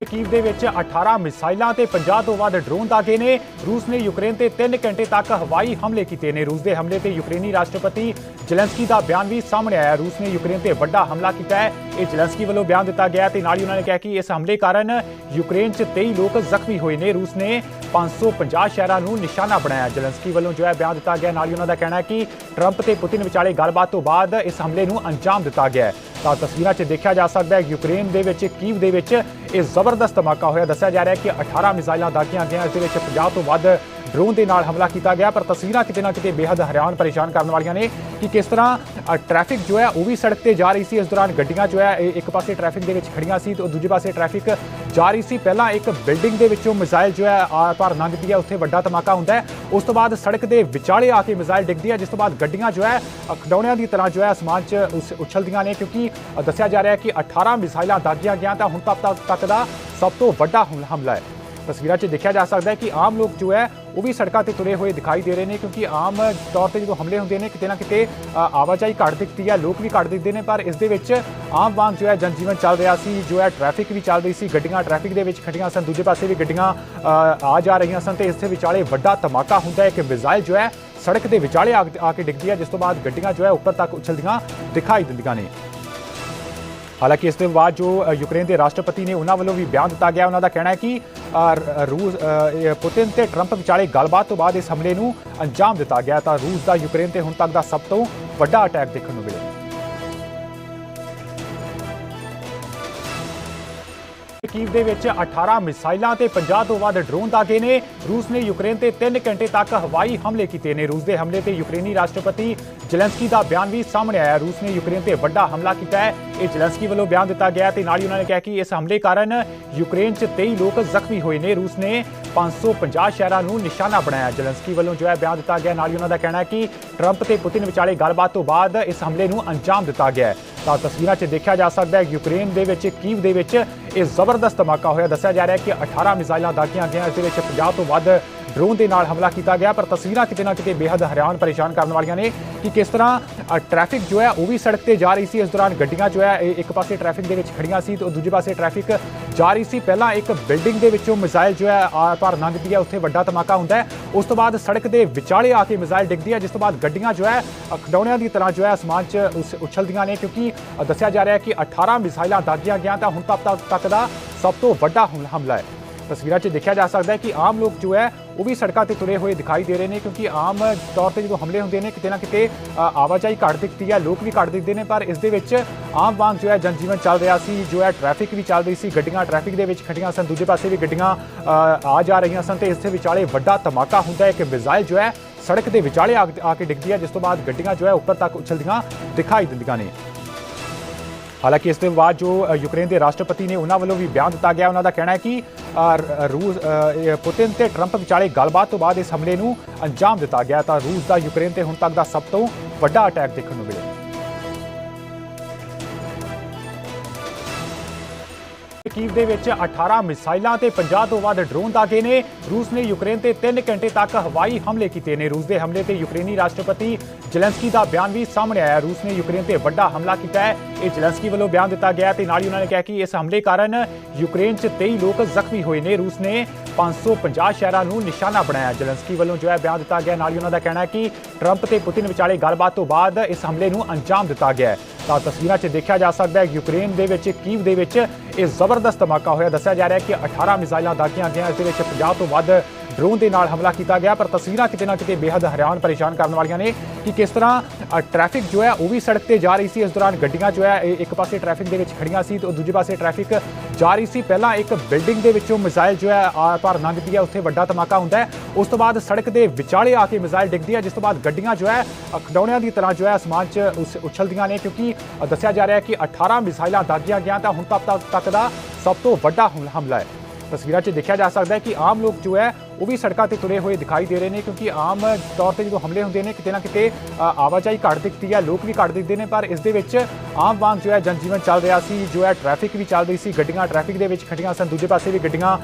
ਕੀਵ ਦੇ ਵਿੱਚ 18 ਮਿਸਾਈਲਾਂ ਤੇ 50 ਤੋਂ ਵੱਧ ਡਰੋਨ ਦਾਗੇ ਨੇ। ਰੂਸ ਨੇ ਯੂਕਰੇਨ ਤੇ 3 ਘੰਟੇ ਤੱਕ ਹਵਾਈ ਹਮਲੇ ਕੀਤੇ ਨੇ। ਰੂਸ ਦੇ ਹਮਲੇ ਤੇ ਯੂਕਰੇਨੀ ਰਾਸ਼ਟਰਪਤੀ ਜ਼ੈਲੈਂਸਕੀ ਦਾ ਬਿਆਨ ਵੀ ਸਾਹਮਣੇ ਆਇਆ। ਰੂਸ ਨੇ ਯੂਕਰੇਨ ਤੇ ਵੱਡਾ ਹਮਲਾ ਕੀਤਾ ਹੈ। ਇਹ ਜ਼ੈਲੈਂਸਕੀ ਵੱਲੋਂ ਬਿਆਨ ਦਿੱਤਾ ਗਿਆ ਤੇ ਨਾਲ ਹੀ ਉਹਨਾਂ ਨੇ ਕਿਹਾ ਕਿ ਇਸ ਹਮਲੇ ਕਾਰਨ ਯੂਕਰੇਨ 'ਚ 23 ਲੋਕ ਜ਼ਖਮੀ ਹੋਏ ਨੇ। ਰੂਸ ਨੇ 550 ਸ਼ਹਿਰਾਂ ਨੂੰ ਨਿਸ਼ਾਨਾ ਬਣਾਇਆ। ਜ਼ੈਲੈਂਸਕੀ ਵੱਲੋਂ ਜੋ ਹੈ ਬਿਆਨ ਦਿੱਤਾ ਗਿਆ, ਨਾਲ ਹੀ ਉਹਨਾਂ ਦਾ ਕਹਿਣਾ ਹੈ ਕਿ ਟਰੰਪ ਤੇ ਪੁਤਿਨ ਵਿਚਾਲੇ ਗੱਲਬਾਤ ਤੋਂ ਬਾਅਦ ਇਸ ਹਮਲੇ ਨੂੰ ਅੰਜਾਮ ਦਿੱਤਾ ਗਿਆ ਤਾਂ ਤਸਵੀਰਾਂ 'ਚ ਦੇਖਿਆ ਜਾ ਸਕਦਾ ਹੈ ਯੂਕਰੇਨ ਦੇ ਵਿੱਚ, ਕੀਵ ਦੇ ਵਿੱਚ ਇਹ ਜ਼ਬਰਦਸਤ ਧਮਾਕਾ ਹੋਇਆ। ਦੱਸਿਆ ਜਾ ਰਿਹਾ ਕਿ 18 ਮਿਜ਼ਾਈਲਾਂ ਦਾਗੀਆਂ ਗਈਆਂ। ਇਸ ਦੇ ਵਿੱਚ 50 ਤੋਂ ਵੱਧ ਡਰੋਨ ਦੇ ਨਾਲ ਹਮਲਾ ਕੀਤਾ ਗਿਆ। ਪਰ ਤਸਵੀਰਾਂ ਕਿਤੇ ਨਾ ਕਿਤੇ ਬੇहद ਹੈਰਾਨ ਪਰੇਸ਼ਾਨ ਕਰਨ ਵਾਲੀਆਂ ਨੇ ਕਿ ਕਿਸ ਤਰ੍ਹਾਂ ਅ, ਟ੍ਰੈਫਿਕ ਜੋ ਹੈ ਉਹ ਵੀ ਸੜਕ ਤੇ ਜਾ ਰਹੀ ਸੀ। ਇਸ ਦੌਰਾਨ ਗੱਡੀਆਂ ਜੋ ਹੈ ਇਹ ਇੱਕ ਪਾਸੇ ਟ੍ਰੈਫਿਕ ਦੇ ਵਿੱਚ ਖੜੀਆਂ ਸੀ ਤੇ ਦੂਜੇ ਪਾਸੇ ਟ੍ਰੈਫਿਕ ਜਾ ਰਹੀ ਸੀ। ਪਹਿਲਾਂ ਇੱਕ ਬਿਲਡਿੰਗ ਦੇ ਵਿੱਚੋਂ ਮਿਜ਼ਾਈਲ ਜੋ ਹੈ ਆਰ ਪਾਰ ਲੰਘਦੀ ਹੈ। ਉੱਥੇ ਵੱਡਾ ਧਮਾਕਾ ਹੁੰਦਾ ਹੈ। ਉਸ ਤੋਂ ਬਾਅਦ ਸੜਕ ਦੇ ਵਿਚਾਲੇ ਆ ਕੇ ਮਿਜ਼ਾਈਲ ਡਿੱਗਦੀ ਹੈ, ਜਿਸ ਤੋਂ ਬਾਅਦ ਗੱਡੀਆਂ ਜੋ ਹੈ ਖਡੌਣਿਆਂ ਦੀ ਤਰ੍ਹਾਂ ਜੋ ਹੈ, ਅਸਮਾਨ 'ਚ ਉਸ- ਉਛਲਦੀਆਂ ਨੇ। ਕਿਉਂਕਿ ਦੱਸਿਆ ਜਾ ਰਿਹਾ ਹੈ ਕਿ 18 ਮਿਜ਼ਾਈਲਾਂ ਦਾਗੀਆਂ ਗਿਆ ਤਾਂ ਹੁਣ ਤੱਕ ਤੱਕ ਦਾ ਸਭ ਤੋਂ ਵੱਡਾ ਹਮ- ਹਮਲਾ ਹੈ। ਤਸਵੀਰਾਂ 'ਚ ਦੇਖਿਆ ਜਾ ਸਕਦਾ ਹੈ ਕਿ ਆਮ ਲੋਕ ਜੋ ਹੈ ਉਹ ਵੀ ਸੜਕਾਂ ਤੇ ਤੁਰੇ ਹੋਏ ਦਿਖਾਈ ਦੇ ਰਹੇ ਨੇ, ਕਿਉਂਕਿ ਆਮ ਤੌਰ ਤੇ ਜਦੋਂ ਹਮਲੇ ਹੁੰਦੇ ਨੇ, ਕਿਤੇ ਨਾ ਕਿਤੇ ਆਵਾਜਾਈ ਘੱਟ ਦਿਖਦੀ ਹੈ ਲੋਕ ਵੀ ਘੱਟ ਦਿਖਦੇ ਨੇ, ਪਰ ਇਸ ਦੇ ਵਿੱਚ ਆਮ ਵਾਂਗ ਜੋ ਹੈ ਜਨਜੀਵਨ ਚੱਲ ਰਿਹਾ ਸੀ, ਜੋ ਹੈ ਟ੍ਰੈਫਿਕ ਵੀ ਚੱਲ ਰਹੀ ਸੀ, ਗੱਡੀਆਂ ਟ੍ਰੈਫਿਕ ਦੇ ਵਿੱਚ ਖੜੀਆਂ ਸਨ, ਦੂਜੇ ਪਾਸੇ ਵੀ ਗੱਡੀਆਂ ਆ ਜਾ ਰਹੀਆਂ ਸਨ, ਤੇ ਇਸ ਦੇ ਵਿਚਾਲੇ ਵੱਡਾ ਧਮਾਕਾ ਹੁੰਦਾ ਹੈ ਕਿ ਮਿਜ਼ਾਈਲ ਜੋ ਹੈ ਸੜਕ ਦੇ ਵਿਚਾਲੇ ਆ ਕੇ ਡਿੱਗਦੀ ਹੈ ਜਿਸ ਤੋਂ ਬਾਅਦ ਗੱਡੀਆਂ ਜੋ ਹੈ ਉੱਪਰ ਤੱਕ ਉਛਲਦੀਆਂ ਦਿਖਾਈ ਦਿੰਦੀਆਂ ਨੇ। ਹਾਲਾਂਕਿ ਇਸ ਤੋਂ ਬਾਅਦ ਜੋ ਯੂਕਰੇਨ ਦੇ ਰਾਸ਼ਟਰਪਤੀ ਨੇ ਉਹਨਾਂ ਵੱਲੋਂ ਵੀ ਬਿਆਨ ਦਿੱਤਾ ਗਿਆ, ਉਹਨਾਂ ਦਾ ਕਹਿਣਾ ਹੈ ਕਿ ਰੂਸ ਪੁਤਿਨ ਤੇ ਟਰੰਪ ਵਿਚਾਲੇ ਗੱਲਬਾਤ ਤੋਂ ਬਾਅਦ ਇਸ ਹਮਲੇ ਨੂੰ ਅੰਜਾਮ ਦਿੱਤਾ ਗਿਆ ਤਾਂ ਰੂਸ ਦਾ ਯੂਕਰੇਨ ਤੇ ਹੁਣ ਤੱਕ ਦਾ ਸਭ ਤੋਂ ਵੱਡਾ ਅਟੈਕ ਦੇਖਣ ਨੂੰ ਮਿਲਿਆ। ਕੀਵ ਦੇ ਵਿੱਚ 18 ਮਿਸਾਈਲਾਂ ਤੇ 50 ਤੋਂ ਵੱਧ ਡਰੋਨ ਦਾਗੇ ਨੇ। ਰੂਸ ਨੇ ਯੂਕਰੇਨ ਤੇ 3 ਘੰਟੇ ਤੱਕ ਹਵਾਈ ਹਮਲੇ ਕੀਤੇ ਨੇ। ਰੂਸ ਦੇ ਹਮਲੇ ਤੇ ਯੂਕਰੇਨੀ ਰਾਸ਼ਟਰਪਤੀ ਜ਼ੈਲੈਂਸਕੀ ਦਾ ਬਿਆਨ ਵੀ ਸਾਹਮਣੇ ਆਇਆ। ਰੂਸ ਨੇ ਯੂਕਰੇਨ ਤੇ ਵੱਡਾ ਹਮਲਾ ਕੀਤਾ ਹੈ। ਇਹ ਜ਼ੈਲੈਂਸਕੀ ਵੱਲੋਂ ਬਿਆਨ ਦਿੱਤਾ ਗਿਆ ਤੇ ਨਾਲ ਹੀ ਉਹਨਾਂ ਨੇ ਕਿਹਾ ਕਿ ਇਸ ਹਮਲੇ ਕਾਰਨ ਯੂਕਰੇਨ 'ਚ 23 ਲੋਕ ਜ਼ਖਮੀ ਹੋਏ ਨੇ। ਰੂਸ ਨੇ 550 ਸ਼ਹਿਰਾਂ ਨੂੰ ਨਿਸ਼ਾਨਾ ਬਣਾਇਆ। ਜ਼ੈਲੈਂਸਕੀ ਵੱਲੋਂ ਜੋ ਹੈ ਬਿਆਨ ਦਿੱਤਾ ਗਿਆ। ਨਾਲ ਹੀ ਉਹਨਾਂ ਦਾ ਕਹਿਣਾ ਹੈ ਕਿ ਟਰੰਪ ਤੇ ਪੁਤਿਨ ਵਿਚਾਲੇ ਗੱਲਬਾਤ ਤੋਂ ਬਾਅਦ ਇਸ ਹਮਲੇ ਨੂੰ ਅੰਜਾਮ ਦਿੱਤਾ ਗਿਆ ਹੈ। ਤਾਂ ਤਸਵੀਰਾਂ 'ਚ ਦੇਖਿਆ ਜਾ ਸਕਦਾ ਹੈ ਯੂਕਰੇਨ ਦੇ ਵਿੱਚ, ਕੀਵ ਦੇ ਵਿੱਚ ਇਹ ਜ਼ਬਰਦਸਤ ਧਮਾਕਾ ਹੋਇਆ। ਦੱਸਿਆ ਜਾ ਰਿਹਾ ਹੈ ਕਿ 18 ਮਿਜ਼ਾਈਲਾਂ ਦਾਗੀਆਂ ਗਈਆਂ, ਇਸ ਦੇ ਵਿੱਚ 50 ਤੋਂ ਵੱਧ ਡਰੋਨ ਦੇ ਨਾਲ ਹਮਲਾ ਕੀਤਾ ਗਿਆ ਪਰ ਤਸਵੀਰਾਂ ਕਿਤੇ ਨਾ ਕਿਤੇ ਬੇहद ਹੈਰਾਨ ਪਰੇਸ਼ਾਨ ਕਰਨ ਵਾਲੀਆਂ ਨੇ ਕਿ ਕਿਸ ਤਰ੍ਹਾਂ ਅ, ਟ੍ਰੈਫਿਕ ਜੋ ਹੈ ਉਹ ਵੀ ਸੜਕ ਤੇ ਜਾ ਰਹੀ ਸੀ। ਇਸ ਦੌਰਾਨ ਗੱਡੀਆਂ ਜੋ ਹੈ ਇਹ ਇੱਕ ਪਾਸੇ ਟ੍ਰੈਫਿਕ ਦੇ ਵਿੱਚ ਖੜੀਆਂ ਸੀ ਤੇ ਦੂਜੇ ਪਾਸੇ ਟ੍ਰੈਫਿਕ ਜਾ ਰਹੀ ਸੀ। ਪਹਿਲਾਂ ਇੱਕ ਬਿਲਡਿੰਗ ਦੇ ਵਿੱਚੋਂ ਮਿਜ਼ਾਈਲ ਜੋ ਹੈ ਆਰ ਪਾਰ ਲੰਘਦੀ ਹੈ। ਉੱਥੇ ਵੱਡਾ ਧਮਾਕਾ ਹੁੰਦਾ ਉਸ ਤੋਂ ਬਾਅਦ ਸੜਕ ਦੇ ਵਿਚਾਲੇ ਆ ਕੇ ਮਿਜ਼ਾਈਲ ਡਿੱਗਦੀ ਹੈ ਜਿਸ ਤੋਂ ਬਾਅਦ ਗੱਡੀਆਂ ਜੋ ਹੈ ਅ, ਖਿਡੌਣਿਆਂ ਦੀ ਤਰ੍ਹਾਂ ਜੋ ਹੈ ਅਸਮਾਨ 'ਚ ਉਸ- ਉਛਲਦੀਆਂ ਨੇ। ਕਿਉਂਕਿ ਦੱਸਿਆ ਜਾ ਰਿਹਾ ਹੈ ਕਿ 18 ਮਿਸਾਈਲਾਂ ਦਾਗੀਆਂ ਗਿਆ ਤਾਂ ਹੁਣ ਤੱਕ ਤੱਕ ਦਾ ਸਭ ਤੋਂ ਵੱਡਾ ਹਮ- ਹਮਲਾ ਹੈ। ਤਸਵੀਰਾਂ 'ਚ ਦੇਖਿਆ ਜਾ ਸਕਦਾ ਹੈ ਕਿ ਆਮ ਲੋਕ ਜੋ ਹੈ ਉਹ ਵੀ ਸੜਕਾਂ ਤੇ ਤੁਰੇ ਹੋਏ ਦਿਖਾਈ ਦੇ ਰਹੇ ਨੇ ਕਿਉਂਕਿ ਆਮ ਤੌਰ ਤੇ ਜਦੋਂ ਹਮਲੇ ਹੁੰਦੇ ਨੇ, ਕਿਤੇ ਨਾ ਕਿਤੇ ਆਵਾਜਾਈ ਘੱਟ ਦਿਖਦੀ ਹੈ ਲੋਕ ਵੀ ਘੱਟ ਦਿਖਦੇ ਨੇ, ਪਰ ਇਸ ਦੇ ਵਿੱਚ ਆਮ ਵਾਂਗ ਜੋ ਹੈ ਜਨਜੀਵਨ ਚੱਲ ਰਿਹਾ ਸੀ, ਜੋ ਹੈ ਟ੍ਰੈਫਿਕ ਵੀ ਚੱਲ ਰਹੀ ਸੀ, ਗੱਡੀਆਂ ਟ੍ਰੈਫਿਕ ਦੇ ਵਿੱਚ ਖੜੀਆਂ ਸਨ, ਦੂਜੇ ਪਾਸੇ ਵੀ ਗੱਡੀਆਂ ਆ ਜਾ ਰਹੀਆਂ ਸਨ ਤੇ ਇਸ ਦੇ ਵਿਚਾਲੇ ਵੱਡਾ ਧਮਾਕਾ ਹੁੰਦਾ ਹੈ ਕਿ ਮਿਜ਼ਾਈਲ ਜੋ ਹੈ ਸੜਕ ਦੇ ਵਿਚਾਲੇ ਆ ਕੇ ਡਿੱਗਦੀ ਹੈ, ਜਿਸ ਤੋਂ ਬਾਅਦ ਗੱਡੀਆਂ ਜੋ ਹੈ ਉੱਪਰ ਤੱਕ ਉਛਲਦੀਆਂ ਦਿਖਾਈ ਦਿੰਦੀਆਂ ਨੇ। ਹਾਲਾਂਕਿ ਇਸ ਤੋਂ ਬਾਅਦ ਜੋ ਯੂਕਰੇਨ ਦੇ ਰਾਸ਼ਟਰਪਤੀ ਨੇ ਉਹਨਾਂ ਵੱਲੋਂ ਵੀ ਬਿਆਨ ਦਿੱਤਾ ਗਿਆ, ਉਹਨਾਂ ਦਾ ਕਹਿਣਾ ਹੈ ਕਿ ਰੂਸ ਪੁਤਿਨ ਤੇ ਟਰੰਪ ਵਿਚਾਲੇ ਗੱਲਬਾਤ ਤੋਂ ਬਾਅਦ ਇਸ ਹਮਲੇ ਨੂੰ ਅੰਜਾਮ ਦਿੱਤਾ ਗਿਆ ਤਾਂ ਰੂਸ ਦਾ ਯੂਕਰੇਨ ਤੇ ਹੁਣ ਤੱਕ ਦਾ ਸਭ ਤੋਂ ਵੱਡਾ ਅਟੈਕ ਦੇਖਣ ਨੂੰ ਮਿਲਿਆ। ਕੀਵ ਦੇ ਵਿੱਚ 18 ਮਿਸਾਈਲਾਂ ਤੇ 50 ਤੋਂ ਵੱਧ ਡਰੋਨ ਦਾਗੇ ਨੇ। ਰੂਸ ਨੇ ਯੂਕਰੇਨ ਤੇ 3 ਘੰਟੇ ਤੱਕ ਹਵਾਈ ਹਮਲੇ ਕੀਤੇ ਨੇ। ਰੂਸ ਦੇ ਹਮਲੇ ਤੇ ਯੂਕਰੇਨੀ ਰਾਸ਼ਟਰਪਤੀ ਜ਼ੈਲੈਂਸਕੀ ਦਾ ਬਿਆਨ ਵੀ ਸਾਹਮਣੇ ਆਇਆ। ਰੂਸ ਨੇ ਯੂਕਰੇਨ ਤੇ ਵੱਡਾ ਹਮਲਾ ਕੀਤਾ ਹੈ। ਇਹ ਜ਼ੈਲੈਂਸਕੀ ਵੱਲੋਂ ਬਿਆਨ ਦਿੱਤਾ ਗਿਆ ਤੇ ਨਾਲ ਹੀ ਉਹਨਾਂ ਨੇ ਕਿਹਾ ਕਿ ਇਸ ਹਮਲੇ ਕਾਰਨ ਯੂਕਰੇਨ 'ਚ 23 ਲੋਕ ਜ਼ਖਮੀ ਹੋਏ ਨੇ। ਰੂਸ ਨੇ 550 ਸ਼ਹਿਰਾਂ ਨੂੰ ਨਿਸ਼ਾਨਾ ਬਣਾਇਆ। ਜ਼ੈਲੈਂਸਕੀ ਵੱਲੋਂ ਜੋ ਹੈ ਬਿਆਨ ਦਿੱਤਾ ਗਿਆ। ਨਾਲ ਹੀ ਉਹਨਾਂ ਦਾ ਕਹਿਣਾ ਹੈ ਕਿ ਟਰੰਪ ਤੇ ਪੁਤਿਨ ਵਿਚਾਲੇ ਗੱਲਬਾਤ ਤੋਂ ਬਾਅਦ ਇਸ ਹਮਲੇ ਨੂੰ ਅੰਜਾਮ ਦਿੱਤਾ ਗਿਆ ਹੈ। ਤਾਂ ਤਸਵੀਰਾਂ 'ਚ ਦੇਖਿਆ ਜਾ ਸਕਦਾ ਹੈ ਯੂਕਰੇਨ ਦੇ ਵਿੱਚ, ਕੀਵ ਦੇ ਵਿੱਚ ਇਹ ਜ਼ਬਰਦਸਤ ਧਮਾਕਾ ਹੋਇਆ। ਦੱਸਿਆ ਜਾ ਰਿਹਾ ਹੈ ਕਿ 18 ਮਿਜ਼ਾਈਲਾਂ ਦਾਗੀਆਂ ਗਈਆਂ, ਇਸ ਦੇ ਵਿੱਚ 50 ਤੋਂ ਵੱਧ ਡਰੋਨ ਦੇ ਨਾਲ ਹਮਲਾ ਕੀਤਾ ਗਿਆ ਪਰ ਤਸਵੀਰਾਂ ਕਿਤੇ ਨਾ ਕਿਤੇ ਬੇहद ਹੈਰਾਨ ਪਰੇਸ਼ਾਨ ਕਰਨ ਵਾਲੀਆਂ ਨੇ ਕਿ ਕਿਸ ਤਰ੍ਹਾਂ ਅ, ਟ੍ਰੈਫਿਕ ਜੋ ਹੈ ਉਹ ਵੀ ਸੜਕ ਤੇ ਜਾ ਰਹੀ ਸੀ। ਇਸ ਦੌਰਾਨ ਗੱਡੀਆਂ ਜੋ ਹੈ ਇਹ ਇੱਕ ਪਾਸੇ ਟ੍ਰੈਫਿਕ ਦੇ ਵਿੱਚ ਖੜੀਆਂ ਸੀ ਤੇ ਦੂਜੇ ਪਾਸੇ ਟ੍ਰੈਫਿਕ ਜਾ ਰਹੀ ਸੀ। ਪਹਿਲਾਂ ਇੱਕ ਬਿਲਡਿੰਗ ਦੇ ਵਿੱਚੋਂ ਮਿਜ਼ਾਈਲ ਜੋ ਹੈ ਆਰ ਪਾਰ ਲੰਘਦੀ ਹੈ। ਉੱਥੇ ਵੱਡਾ ਧਮਾਕਾ ਹੁੰਦਾ ਹੈ। ਉਸ ਤੋਂ ਬਾਅਦ ਸੜਕ ਦੇ ਵਿਚਾਲੇ ਆ ਕੇ ਮਿਜ਼ਾਈਲ ਡਿੱਗਦੀ ਹੈ ਜਿਸ ਤੋਂ ਬਾਅਦ ਗੱਡੀਆਂ ਜੋ ਹੈ ਖਡੌਣਿਆਂ ਦੀ ਤਰ੍ਹਾਂ ਜੋ ਹੈ ਅਸਮਾਨ 'ਚ ਉਸ- ਉਛਲਦੀਆਂ ਨੇ ਕਿਉਂਕਿ ਦੱਸਿਆ ਜਾ ਰਿਹਾ ਹੈ ਕਿ 18 ਮਿਸਾਈਲਾਂ ਦਾਗੀਆਂ ਗਿਆ ਤਾਂ ਹੁਣ ਤੱਕ ਤੱਕ ਦਾ ਸਭ ਤੋਂ ਵੱਡਾ ਹਮ- ਹਮਲਾ ਹੈ। ਤਸਵੀਰਾਂ 'ਚ ਦੇਖਿਆ ਜਾ ਸਕਦਾ ਹੈ ਕਿ ਆਮ ਲੋਕ ਜੋ ਹੈ ਉਹ ਵੀ ਸੜਕਾਂ ਤੇ ਤੁਰੇ ਹੋਏ ਦਿਖਾਈ ਦੇ ਰਹੇ ਨੇ ਕਿਉਂਕਿ ਆਮ ਤੌਰ ਤੇ ਜਦੋਂ ਹਮਲੇ ਹੁੰਦੇ ਨੇ, ਕਿਤੇ ਨਾ ਕਿਤੇ ਆਵਾਜਾਈ ਘੱਟ ਦਿਖਦੀ ਹੈ ਲੋਕ ਵੀ ਘੱਟ ਦਿਖਦੇ ਨੇ, ਪਰ ਇਸ ਦੇ ਵਿੱਚ ਆਮ ਵਾਂਗ ਜੋ ਹੈ ਜਨਜੀਵਨ ਚੱਲ ਰਿਹਾ ਸੀ, ਜੋ ਹੈ ਟ੍ਰੈਫਿਕ ਵੀ ਚੱਲ ਰਹੀ ਸੀ, ਗੱਡੀਆਂ ਟ੍ਰੈਫਿਕ ਦੇ ਵਿੱਚ ਖੜੀਆਂ ਸਨ, ਦੂਜੇ ਪਾਸੇ ਵੀ ਗੱਡੀਆਂ